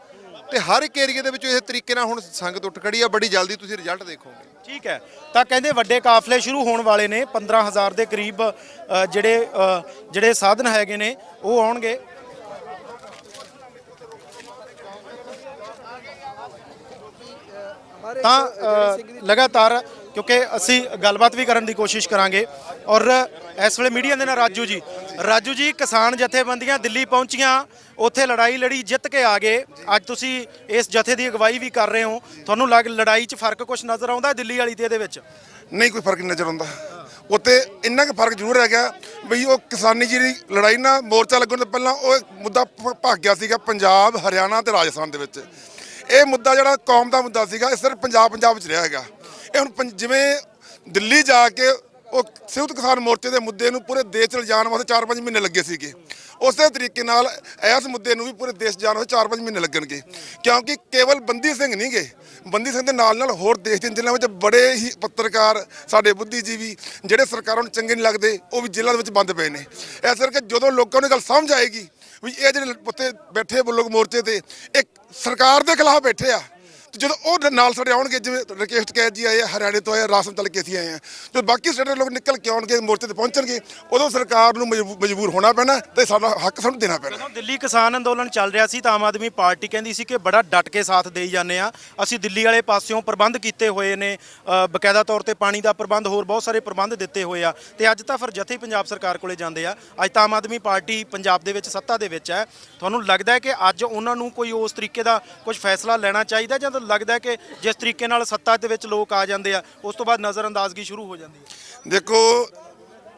ਤੇ ਹਰ ਇੱਕ ਏਰੀਏ ਦੇ ਵਿੱਚੋਂ ਇਸ ਤਰੀਕੇ ਨਾਲ ਹੁਣ ਸੰਗਤ ਉੱਠ ਖੜੀ ਆ, ਬੜੀ ਜਲਦੀ ਤੁਸੀਂ ਰਿਜ਼ਲਟ ਦੇਖੋਗੇ। ਠੀਕ ਹੈ। ਤਾਂ ਕਹਿੰਦੇ ਵੱਡੇ ਕਾਫਲੇ ਸ਼ੁਰੂ ਹੋਣ ਵਾਲੇ ਨੇ 15000 ਦੇ ਕਰੀਬ ਜਿਹੜੇ ਜਿਹੜੇ ਸਾਧਨ ਹੈਗੇ ਨੇ, ਉਹ ਆਉਣਗੇ। ਤਾਂ ਲਗਾਤਾਰ ਕਿਉਂਕਿ ਅਸੀਂ ਗੱਲਬਾਤ ਵੀ ਕਰਨ ਦੀ ਕੋਸ਼ਿਸ਼ ਕਰਾਂਗੇ। ਔਰ ਇਸ ਵੇਲੇ ਮੀਡੀਆ ਦੇ ਨਾਲ ਰਾਜੂ ਜੀ। ਰਾਜੂ ਜੀ ਕਿਸਾਨ ਜਥੇਬੰਦੀਆਂ ਦਿੱਲੀ ਪਹੁੰਚੀਆਂ। ਉੱਥੇ ਲੜਾਈ ਲੜੀ ਜਿੱਤ ਕੇ ਆ ਗਏ। ਅੱਜ ਤੁਸੀਂ ਇਸ ਜਥੇ ਦੀ ਅਗਵਾਈ ਵੀ ਕਰ ਰਹੇ ਹੋ। ਤੁਹਾਨੂੰ ਲੱਗ ਲੜਾਈ 'ਚ ਫ਼ਰਕ ਕੁਝ ਨਜ਼ਰ ਆਉਂਦਾ ਹੈ ਦਿੱਲੀ ਵਾਲੀ ਤੇ ਇਹਦੇ ਵਿੱਚ? ਨਹੀਂ ਕੋਈ ਫ਼ਰਕ ਨਹੀਂ ਨਜ਼ਰ ਆਉਂਦਾ। ਉੱਤੇ ਇੰਨਾ ਕੁ ਫ਼ਰਕ ਜ਼ਰੂਰ ਹੈਗਾ ਬਈ ਉਹ ਕਿਸਾਨੀ ਜਿਹੜੀ ਲੜਾਈ ਨਾ ਮੋਰਚਾ ਲੱਗਣ ਤੋਂ ਪਹਿਲਾਂ ਉਹ ਮੁੱਦਾ ਭੱਗ ਗਿਆ ਸੀਗਾ ਪੰਜਾਬ ਹਰਿਆਣਾ ਤੇ ਰਾਜਸਥਾਨ ਦੇ ਵਿੱਚ। ਇਹ ਮੁੱਦਾ ਜਿਹੜਾ ਕੌਮ ਦਾ ਮੁੱਦਾ ਸੀਗਾ, ਇਹ ਸਿਰਫ ਪੰਜਾਬ ਪੰਜਾਬ ਵਿੱਚ ਰਿਹਾ ਹੈਗਾ। ਇਹ ਹੁਣ ਪੰ- ਜਿਵੇਂ ਦਿੱਲੀ ਜਾ ਕੇ ਉਹ ਸੰਯੁਕਤ ਕਿਸਾਨ ਮੋਰਚੇ ਦੇ ਮੁੱਦੇ ਨੂੰ ਪੂਰੇ ਦੇਸ਼ 'ਚ ਲਿਜਾਣ ਵਾਸਤੇ 4-5 ਮਹੀਨੇ ਲੱਗੇ ਸੀਗੇ। ਉਸੇ ਤਰੀਕੇ ਨਾਲ ਇਸ ਮੁੱਦੇ ਨੂੰ ਵੀ ਪੂਰੇ ਦੇਸ਼ 'ਚ ਜਾਣ ਵਾਸਤੇ 4-5 ਮਹੀਨੇ ਲੱਗਣਗੇ। ਕਿਉਂਕਿ ਕੇਵਲ ਬੰਦੀ ਸਿੰਘ ਨਹੀਂ ਗੇ। ਬੰਦੀ ਸਿੰਘ ਦੇ ਨਾਲ ਨਾਲ ਹੋਰ ਦੇਸ਼ ਦੇ ਜ਼ਿਲ੍ਹਿਆਂ ਵਿੱਚ ਬੜੇ ਹੀ ਪੱਤਰਕਾਰ ਸਾਡੇ ਬੁੱਧੀਜੀਵੀ, ਜਿਹੜੇ ਸਰਕਾਰਾਂ ਨੂੰ ਚੰਗੇ ਨਹੀਂ ਲੱਗਦੇ, ਉਹ ਵੀ ਜੇਲ੍ਹਾਂ ਦੇ ਵਿੱਚ ਬੰਦ ਪਏ ਨੇ। ਇਸ ਕਰਕੇ ਜਦੋਂ ਲੋਕਾਂ ਨੂੰ ਇਹ ਗੱਲ ਸਮਝ ਆਏਗੀ ਵੀ ਇਹ ਜਿਹੜੇ ਉੱਤੇ ਬੈਠੇ ਲੋਕ ਮੋਰਚੇ ਤੇ ਇੱਕ ਸਰਕਾਰ ਦੇ ਖਿਲਾਫ ਬੈਠੇ ਆ। ਤੇ ਜਦੋਂ ਉਹ ਨਾਲ ਸਾਡੇ ਆਉਣਗੇ ਜਿਵੇਂ ਰਕੇਸ਼ ਟਕੈਤ ਜੀ ਆਏ ਆ, ਹਰਿਆਣੇ ਤੋਂ ਆਏ ਆ, ਰਾਜਸਥਾਨ ਕੇ ਅਸੀਂ ਆਏ ਆ। ਜਦੋਂ ਬਾਕੀ ਸਟੇਟ ਦੇ ਲੋਕ ਨਿਕਲ ਕੇ ਆਉਣਗੇ ਮੋਰਚੇ ਤੇ ਪਹੁੰਚਣਗੇ ਉਦੋਂ ਸਰਕਾਰ ਨੂੰ ਮਜਬੂ- ਮਜਬੂਰ ਹੋਣਾ ਪੈਣਾ ਤੇ ਸਾਡਾ ਹੱਕ ਸਾਨੂੰ ਦੇਣਾ ਪੈਣਾ। ਜਦੋਂ ਦਿੱਲੀ ਕਿਸਾਨ ਅੰਦੋਲਨ ਚੱਲ ਰਿਹਾ ਸੀ ਤਾਂ ਆਮ ਆਦਮੀ ਪਾਰਟੀ ਕਹਿੰਦੀ ਸੀ ਕਿ ਬੜਾ ਡਟ ਕੇ ਸਾਥ ਦੇਈ ਜਾਂਦੇ ਆ। ਅਸੀਂ ਦਿੱਲੀ ਵਾਲੇ ਪਾਸਿਓਂ ਪ੍ਰਬੰਧ ਕੀਤੇ ਹੋਏ ਨੇ ਬਕਾਇਦਾ ਤੌਰ ਤੇ ਪਾਣੀ ਦਾ ਪ੍ਰਬੰਧ ਹੋਰ ਬਹੁਤ ਸਾਰੇ ਪ੍ਰਬੰਧ ਦਿੱਤੇ ਹੋਏ ਆ। ਤੇ ਅੱਜ ਤਾਂ ਫਿਰ ਜਥੇ ਪੰਜਾਬ ਸਰਕਾਰ ਕੋਲੇ ਜਾਂਦੇ ਆ। ਅੱਜ ਤਾਂ ਆਮ ਆਦਮੀ ਪਾਰਟੀ ਪੰਜਾਬ ਦੇ ਵਿੱਚ ਸੱਤਾ ਦੇ ਵਿੱਚ ਹੈ। ਤੁਹਾਨੂੰ ਲੱਗਦਾ ਹੈ ਕਿ ਅੱਜ ਉਹਨਾਂ ਨੂੰ ਕੋਈ ਉਸ ਤਰੀਕੇ ਦਾ ਕੁਝ ਫੈਸਲਾ ਲੈਣਾ ਚਾਹੀਦਾ ਜਾਂ ਲੱਗਦਾ ਕਿ ਜਿਸ ਤਰੀਕੇ ਨਾਲ ਸੱਤਾ ਦੇ ਵਿੱਚ ਲੋਕ ਆ ਜਾਂਦੇ ਆ, ਉਸ ਤੋਂ ਬਾਅਦ ਨਜ਼ਰਅੰਦਾਜ਼ਗੀ ਸ਼ੁਰੂ ਹੋ ਜਾਂਦੀ ਹੈ। ਦੇਖੋ,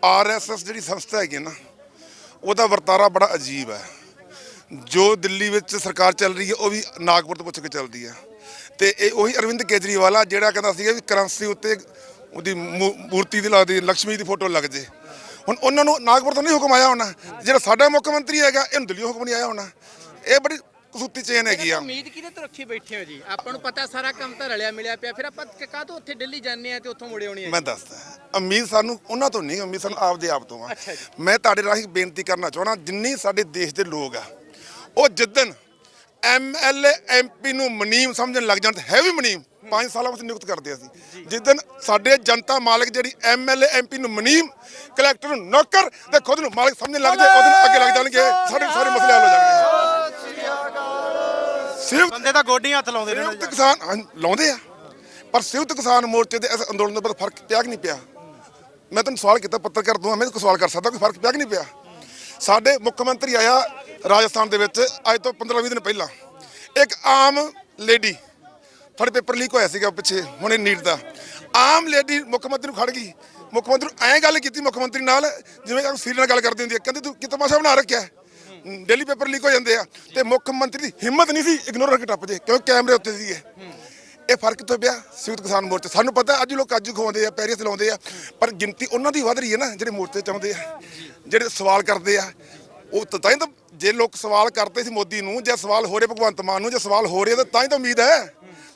ਆਰਐਸਐਸ ਜਿਹੜੀ ਸੰਸਥਾ ਹੈਗੀ ਹੈ ਨਾ, ਉਹਦਾ ਵਰਤਾਰਾ ਬੜਾ ਅਜੀਬ ਹੈ। ਜੋ ਦਿੱਲੀ ਵਿੱਚ ਸਰਕਾਰ ਚੱਲ ਰਹੀ ਹੈ, ਉਹ ਵੀ ਨਾਗਪੁਰ ਤੋਂ ਪੁੱਛ ਕੇ ਚੱਲਦੀ ਹੈ। ਤੇ ਇਹ ਉਹੀ ਅਰਵਿੰਦ ਕੇਜਰੀਵਾਲ ਆ, ਜਿਹੜਾ ਕਹਿੰਦਾ ਸੀਗਾ ਵੀ ਕਰੰਸੀ ਉੱਤੇ ਉਹਦੀ ਮੂ- ਮੂਰਤੀ ਦੀ ਲੱਗਦੀ ਲక్ష్ਮੀ ਦੀ ਫੋਟੋ ਲੱਗ ਜੇ। ਹੁਣ ਉਹਨਾਂ ਨੂੰ ਨਾਗਪੁਰ ਤੋਂ ਨਹੀਂ ਹੁਕਮ ਆਇਆ ਹੋਣਾ। ਜਿਹੜਾ ਸਾਡਾ ਮੁੱਖ ਮੰਤਰੀ ਹੈਗਾ, ਇਹਨੂੰ ਦਿੱਲੀ ਹੁਕਮ ਨਹੀਂ ਆਇਆ ਹੋਣਾ। ਇਹ ਬੜੀ ਕਸੂਤੀ ਚੇਨ ਹੈਗੀ ਆ। ਉਮੀਦ ਕਿਹਦੇ ਤੋਂ ਰੱਖੀ ਬੈਠੇ ਹੋ ਜੀ? ਆਪਾਂ ਨੂੰ ਪਤਾ ਸਾਰਾ ਕੰਮ ਤਾਂ ਰਲਿਆ ਮਿਲਿਆ ਪਿਆ। ਫਿਰ ਆਪਾਂ ਕਾਹ ਤੋਂ ਉੱਥੇ ਦਿੱਲੀ ਜਾਂਦੇ ਆ ਤੇ ਉੱਥੋਂ ਮੁੜੇ ਆਉਣੀ ਹੈ ਮੈਂ ਦੱਸਦਾ ਉਮੀਦ ਸਾਨੂੰ ਉਹਨਾਂ ਤੋਂ ਨਹੀਂ ਉਮੀਦ ਸਾਨੂੰ ਆਪਦੇ ਆਪ ਤੋਂ ਆ। ਮੈਂ ਤੁਹਾਡੇ ਰਾਹੀਂ ਬੇਨਤੀ ਕਰਨਾ ਚਾਹਣਾ ਜਿੰਨੀ ਸਾਡੇ ਦੇਸ਼ ਦੇ ਲੋਕ ਆ ਉਹ ਜਿੱਦਨ ਐਮਐਲਏ ਐਮਪੀ ਨੂੰ ਮਨੀਮ ਸਮਝਣ ਲੱਗ ਜਾਣ ਤੇ ਹੈ ਵੀ ਮਨੀਮ 5 ਸਾਲਾਂ ਵਾਸਤੇ ਨਿਯੁਕਤ ਕਰਦੇ ਅਸੀਂ। ਜਿੱਦਨ ਸਾਡੇ ਜਨਤਾ ਮਾਲਕ ਜਿਹੜੀ ਐਮਐਲਏ ਐਮਪੀ ਨੂੰ ਮਨੀਮ ਕਲੈਕਟਰ ਨੂੰ ਨੌਕਰ ਤੇ ਖੁਦ ਨੂੰ ਮਾਲਕ ਸਮਝਣ ਲੱਗ ਜਾਏ ਉਹਦੇ ਅੱਗੇ ਲੱਗ ਜਾਣਗੇ। ਸਾਡੇ ਸਾਰੇ ਮਸਲੇ ਹੱਲ ਹੋ ਜਾਣਗੇ। ਸੰਯੁਕਤ ਬੰਦੇ ਤਾਂ ਗੋਡੀਆਂ ਹੱਥ ਲਾਉਂਦੇ ਨੇ ਸੰਯੁਕਤ ਕਿਸਾਨ ਹਾਂ, ਲਾਉਂਦੇ ਆ। ਪਰ ਸੰਯੁਕਤ ਕਿਸਾਨ ਮੋਰਚੇ ਦੇ ਇਸ ਅੰਦੋਲਨ ਦੇ ਫ਼ਰਕ ਪਿਆ ਕਿ ਨਹੀਂ ਪਿਆ? ਮੈਂ ਤੁਹਾਨੂੰ ਸਵਾਲ ਕੀਤਾ ਪੱਤਰਕਾਰ ਤੋਂ ਮੈਂ ਕੋਈ ਸਵਾਲ ਕਰ ਸਕਦਾ ਕੋਈ ਫ਼ਰਕ ਪਿਆ ਕਿ ਨਹੀਂ ਪਿਆ? ਸਾਡੇ ਮੁੱਖ ਮੰਤਰੀ ਆਇਆ ਰਾਜਸਥਾਨ ਦੇ ਵਿੱਚ ਅੱਜ ਤੋਂ 15-20 ਦਿਨ ਪਹਿਲਾਂ। ਇੱਕ ਆਮ ਲੇਡੀ ਤੁਹਾਡੇ ਪੇਪਰ ਲੀਕ ਹੋਇਆ ਸੀਗਾ ਪਿੱਛੇ ਹੁਣੇ ਨੀਟ ਦਾ। ਆਮ ਲੇਡੀ ਮੁੱਖ ਮੰਤਰੀ ਨੂੰ ਖੜ ਗਈ। ਮੁੱਖ ਮੰਤਰੀ ਨੂੰ ਐਂ ਗੱਲ ਕੀਤੀ ਮੁੱਖ ਮੰਤਰੀ ਨਾਲ ਜਿਵੇਂ ਸੀਰੀਅਲ ਨਾਲ ਗੱਲ ਕਰਦੀ ਹੁੰਦੀ ਹੈ ਕਹਿੰਦੀ ਤੂੰ ਕੀ ਤਮਾਸ਼ਾ ਬਣਾ ਰੱਖਿਆ? ਹੈ? ਡੇਲੀ ਪੇਪਰ ਲੀਕ ਹੋ ਜਾਂਦੇ ਆ ਤੇ ਮੁੱਖ ਮੰਤਰੀ ਦੀ ਹਿੰਮਤ ਨਹੀਂ ਸੀ ਇਗਨੋਰ ਕਰਕੇ ਟੱਪ ਜੇ, ਕਿਉਂਕਿ ਕੈਮਰੇ ਉੱਤੇ ਸੀ ਇਹ ਫ਼ਰਕ ਕਿੱਥੋਂ ਪਿਆ? ਸੰਯੁਕਤ ਕਿਸਾਨ ਮੋਰਚਾ। ਸਾਨੂੰ ਪਤਾ, ਅੱਜ ਲੋਕ ਕਾਜੂ ਖਵਾਉਂਦੇ ਆ ਪੈਰੀਸ ਲਾਉਂਦੇ ਆ, ਪਰ ਗਿਣਤੀ ਉਹਨਾਂ ਦੀ ਵੱਧ ਰਹੀ ਹੈ ਨਾ, ਜਿਹੜੇ ਮੋਰਚੇ ਚਾਹੁੰਦੇ ਆ, ਜਿਹੜੇ ਸਵਾਲ ਕਰਦੇ ਆ। ਉਹ ਤਾਂ ਤਾਂ ਹੀ ਤਾਂ ਜੇ ਲੋਕ ਸਵਾਲ ਕਰਦੇ ਸੀ ਮੋਦੀ ਨੂੰ, ਜਾਂ ਸਵਾਲ ਹੋ ਰਹੇ ਭਗਵੰਤ ਮਾਨ ਨੂੰ, ਜਾਂ ਸਵਾਲ ਹੋ ਰਹੇ ਤਾਂ ਤਾਂ ਹੀ ਤਾਂ ਉਮੀਦ ਹੈ।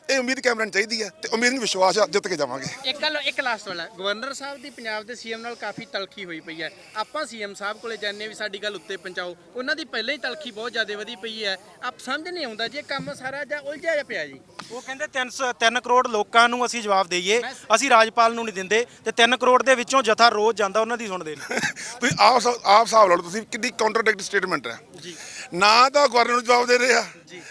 ਇਹ ਉਮੀਦ ਕੈਮਰਨ ਚਾਹੀਦੀ ਹੈ ਤੇ ਉਮੀਦ ਨੂੰ ਵਿਸ਼ਵਾਸ ਆ ਜਿੱਤ ਕੇ ਜਾਵਾਂਗੇ। ਇੱਕ ਗੱਲ ਇੱਕ ਲਾਸਟ ਵਾਲਾ। ਗਵਰਨਰ ਸਾਹਿਬ ਦੀ ਪੰਜਾਬ ਦੇ ਸੀਐਮ ਨਾਲ ਕਾਫੀ ਤਲਖੀ ਹੋਈ ਪਈ ਹੈ। ਆਪਾਂ ਸੀਐਮ ਸਾਹਿਬ ਕੋਲੇ ਜਾਂਦੇ ਵੀ ਸਾਡੀ ਗੱਲ ਉੱਤੇ ਪਹੁੰਚਾਓ। ਉਹਨਾਂ ਦੀ ਪਹਿਲਾਂ ਹੀ ਤਲਖੀ ਬਹੁਤ ਜ਼ਿਆਦਾ ਵਧੀ ਪਈ ਹੈ। ਆਪ ਸਮਝ ਨਹੀਂ ਆਉਂਦਾ ਜੀ ਕੰਮ ਸਾਰਾ ਜਾਂ ਉਲਝਿਆ ਜਿਹਾ ਪਿਆ ਜੀ। ਉਹ ਕਹਿੰਦੇ 3 3 ਕਰੋੜ ਲੋਕਾਂ ਨੂੰ ਅਸੀਂ ਜਵਾਬ ਦੇਈਏ। ਅਸੀਂ ਰਾਜਪਾਲ ਨੂੰ ਨਹੀਂ ਦਿੰਦੇ। ਤੇ 3 ਕਰੋੜ ਦੇ ਵਿੱਚੋਂ ਜਥਾ ਰੋਜ਼ ਜਾਂਦਾ ਉਹਨਾਂ ਦੀ ਸੁਣਦੇ ਨੇ ਤੁਸੀਂ ਆਪ ਆਪ ਹਿਸਾਬ ਲਾ ਲਓ ਤੁਸੀਂ ਕਿੰਨੀ ਕਾਉਂਟਰਡਿਕਟ ਸਟੇਟਮੈਂਟ ਹੈ। ਨਾ ਤਾਂ ਗਵਰਨਰ ਨੂੰ ਜਵਾਬ ਦੇ ਰਹੇ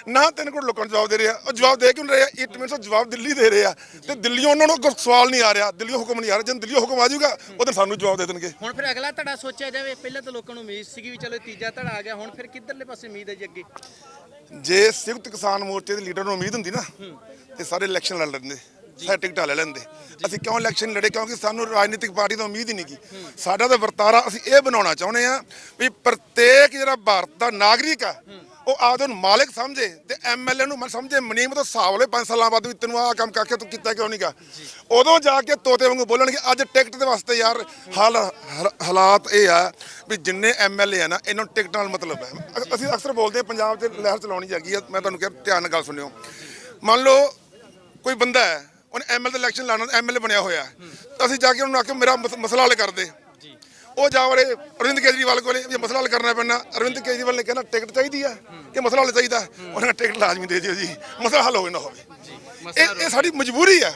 ਨਾ ਤਿੰਨ ਕਰੋੜ ਲੋਕਾਂ ਨੂੰ ਜਵਾਬ ਦੇ ਰਹੇ ਉਹ ਜਵਾਬ ਦੇ ਕਿਉਂ ਰਹੇ ਇਟ ਮੀਨਸ ਉਹ ਜਵਾਬ ਦਿੱਲੀ ਦੇ ਰਹੇ ਤੇ ਦਿੱਲੀੋਂ ਉਹਨਾਂ ਨੂੰ ਕੋਈ ਸਵਾਲ ਨਹੀਂ ਆ ਰਿਹਾ। ਦਿੱਲੀੋਂ ਹੁਕਮ ਨਹੀਂ ਆ ਰਿਹਾ। ਜਦੋਂ ਦਿੱਲੀੋਂ ਹੁਕਮ ਆ ਜਾਊਗਾ ਉਦੋਂ ਸਾਨੂੰ ਜਵਾਬ ਦੇ ਦੇਣਗੇ। ਹੁਣ ਫਿਰ ਅਗਲਾ ਧੜਾ ਸੋਚਿਆ ਜਾਵੇ ਪਹਿਲਾਂ ਤਾਂ ਲੋਕਾਂ ਨੂੰ ਉਮੀਦ ਸੀਗੀ ਵੀ ਚਲੋ ਤੀਜਾ ਧੜਾ ਆ ਗਿਆ ਹੁਣ ਫਿਰ ਕਿੱਧਰਲੇ ਪਾਸੇ ਉਮੀਦ ਹੈ ਜੀ ਅੱਗੇ? ਜੇ ਸੰਯੁਕਤ ਕਿਸਾਨ ਮੋਰਚੇ ਦੇ ਲੀਡਰ ਨੂੰ ਉਮੀਦ ਹੁੰਦੀ ਨਾ ਤੇ ਸਾਰੇ ਇਲੈਕਸ਼ਨ ਲੜ ਲੈਂਦੇ। ਟਿਕਟਾਂ ਲੈ ਲੈਂਦੇ। ਅਸੀਂ ਕਿਉਂ ਇਲੈਕਸ਼ਨ ਲੜੇ? ਕਿਉਂਕਿ ਸਾਨੂੰ ਰਾਜਨੀਤਿਕ ਪਾਰਟੀ ਤੋਂ ਉਮੀਦ ਹੀ ਨਹੀਂ ਕੀ ਸਾਡਾ ਤਾਂ ਵਰਤਾਰਾ ਅਸੀਂ ਇਹ ਬਣਾਉਣਾ ਚਾਹੁੰਦੇ ਆ ਵੀ ਪ੍ਰਤੇਕ ਜਿਹੜਾ ਭਾਰਤ ਦਾ ਨਾਗਰਿਕ ਆ ਉਹ ਆਪਦੇ ਨੂੰ ਮਾਲਕ ਸਮਝੇ ਤੇ ਐਮਐਲਏ ਨੂੰ ਮੈਂ ਸਮਝੇ। ਮਨੀਮ ਤੋਂ ਹਿਸਾਬ ਵਾਲੇ 5 ਸਾਲਾਂ ਬਾਅਦ ਵੀ ਤੈਨੂੰ ਆਹ ਕੰਮ ਕਰਕੇ ਤੂੰ ਕੀਤਾ ਕਿਉਂ ਨਹੀਂਗਾ? ਉਦੋਂ ਜਾ ਕੇ ਤੋਤੇ ਵਾਂਗੂ ਬੋਲਣਗੇ ਅੱਜ ਟਿਕਟ ਦੇ ਵਾਸਤੇ ਯਾਰ ਹਾਲ ਹਾਲ- ਹਾਲਾਤ ਇਹ ਆ ਵੀ ਜਿੰਨੇ ਐਮਐਲਏ ਆ ਨਾ ਇਹਨਾਂ ਨੂੰ ਟਿਕਟ ਨਾਲ ਮਤਲਬ ਹੈ। ਅਸੀਂ ਅਕਸਰ ਬੋਲਦੇ ਪੰਜਾਬ 'ਚ ਲਹਿਰ ਚਲਾਉਣੀ ਹੈਗੀ ਆ। ਮੈਂ ਤੁਹਾਨੂੰ ਕਿਹਾ ਧਿਆਨ ਨਾਲ ਗੱਲ ਸੁਣਿਓ। ਮੰਨ ਲਓ ਕੋਈ ਬੰਦਾ ਹੈ ਉਹਨੇ ਐਮਐਲ ਦਾ ਇਲੈਕਸ਼ਨ ਲੜਨਾ ਐਮਐਲਏ ਬਣਿਆ ਹੋਇਆ ਹੈ। ਅਸੀਂ ਜਾ ਕੇ ਉਹਨੂੰ ਆਖਿਓ ਮੇਰਾ ਮਸ- ਮਸਲਾ ਹੱਲ ਕਰ ਦੇ। ਉਹ ਜਾ ਵੜੇ ਅਰਵਿੰਦ ਕੇਜਰੀਵਾਲ ਕੋਲੇ ਜੇ ਮਸਲਾ ਹੱਲ ਕਰਨਾ ਪੈਣਾ। ਅਰਵਿੰਦ ਕੇਜਰੀਵਾਲ ਨੇ ਕਹਿੰਦਾ ਟਿਕਟ ਚਾਹੀਦੀ ਆ ਕਿ ਮਸਲਾ ਹੱਲ ਚਾਹੀਦਾ ਉਹਨਾਂ ਨੇ ਟਿਕਟ ਲਾਜ਼ਮੀ ਦੇ ਦਿਓ ਜੀ। ਮਸਲਾ ਹੱਲ ਹੋਵੇ ਨਾ ਹੋਵੇ। ਇਹ ਇਹ ਸਾਡੀ ਮਜਬੂਰੀ ਆ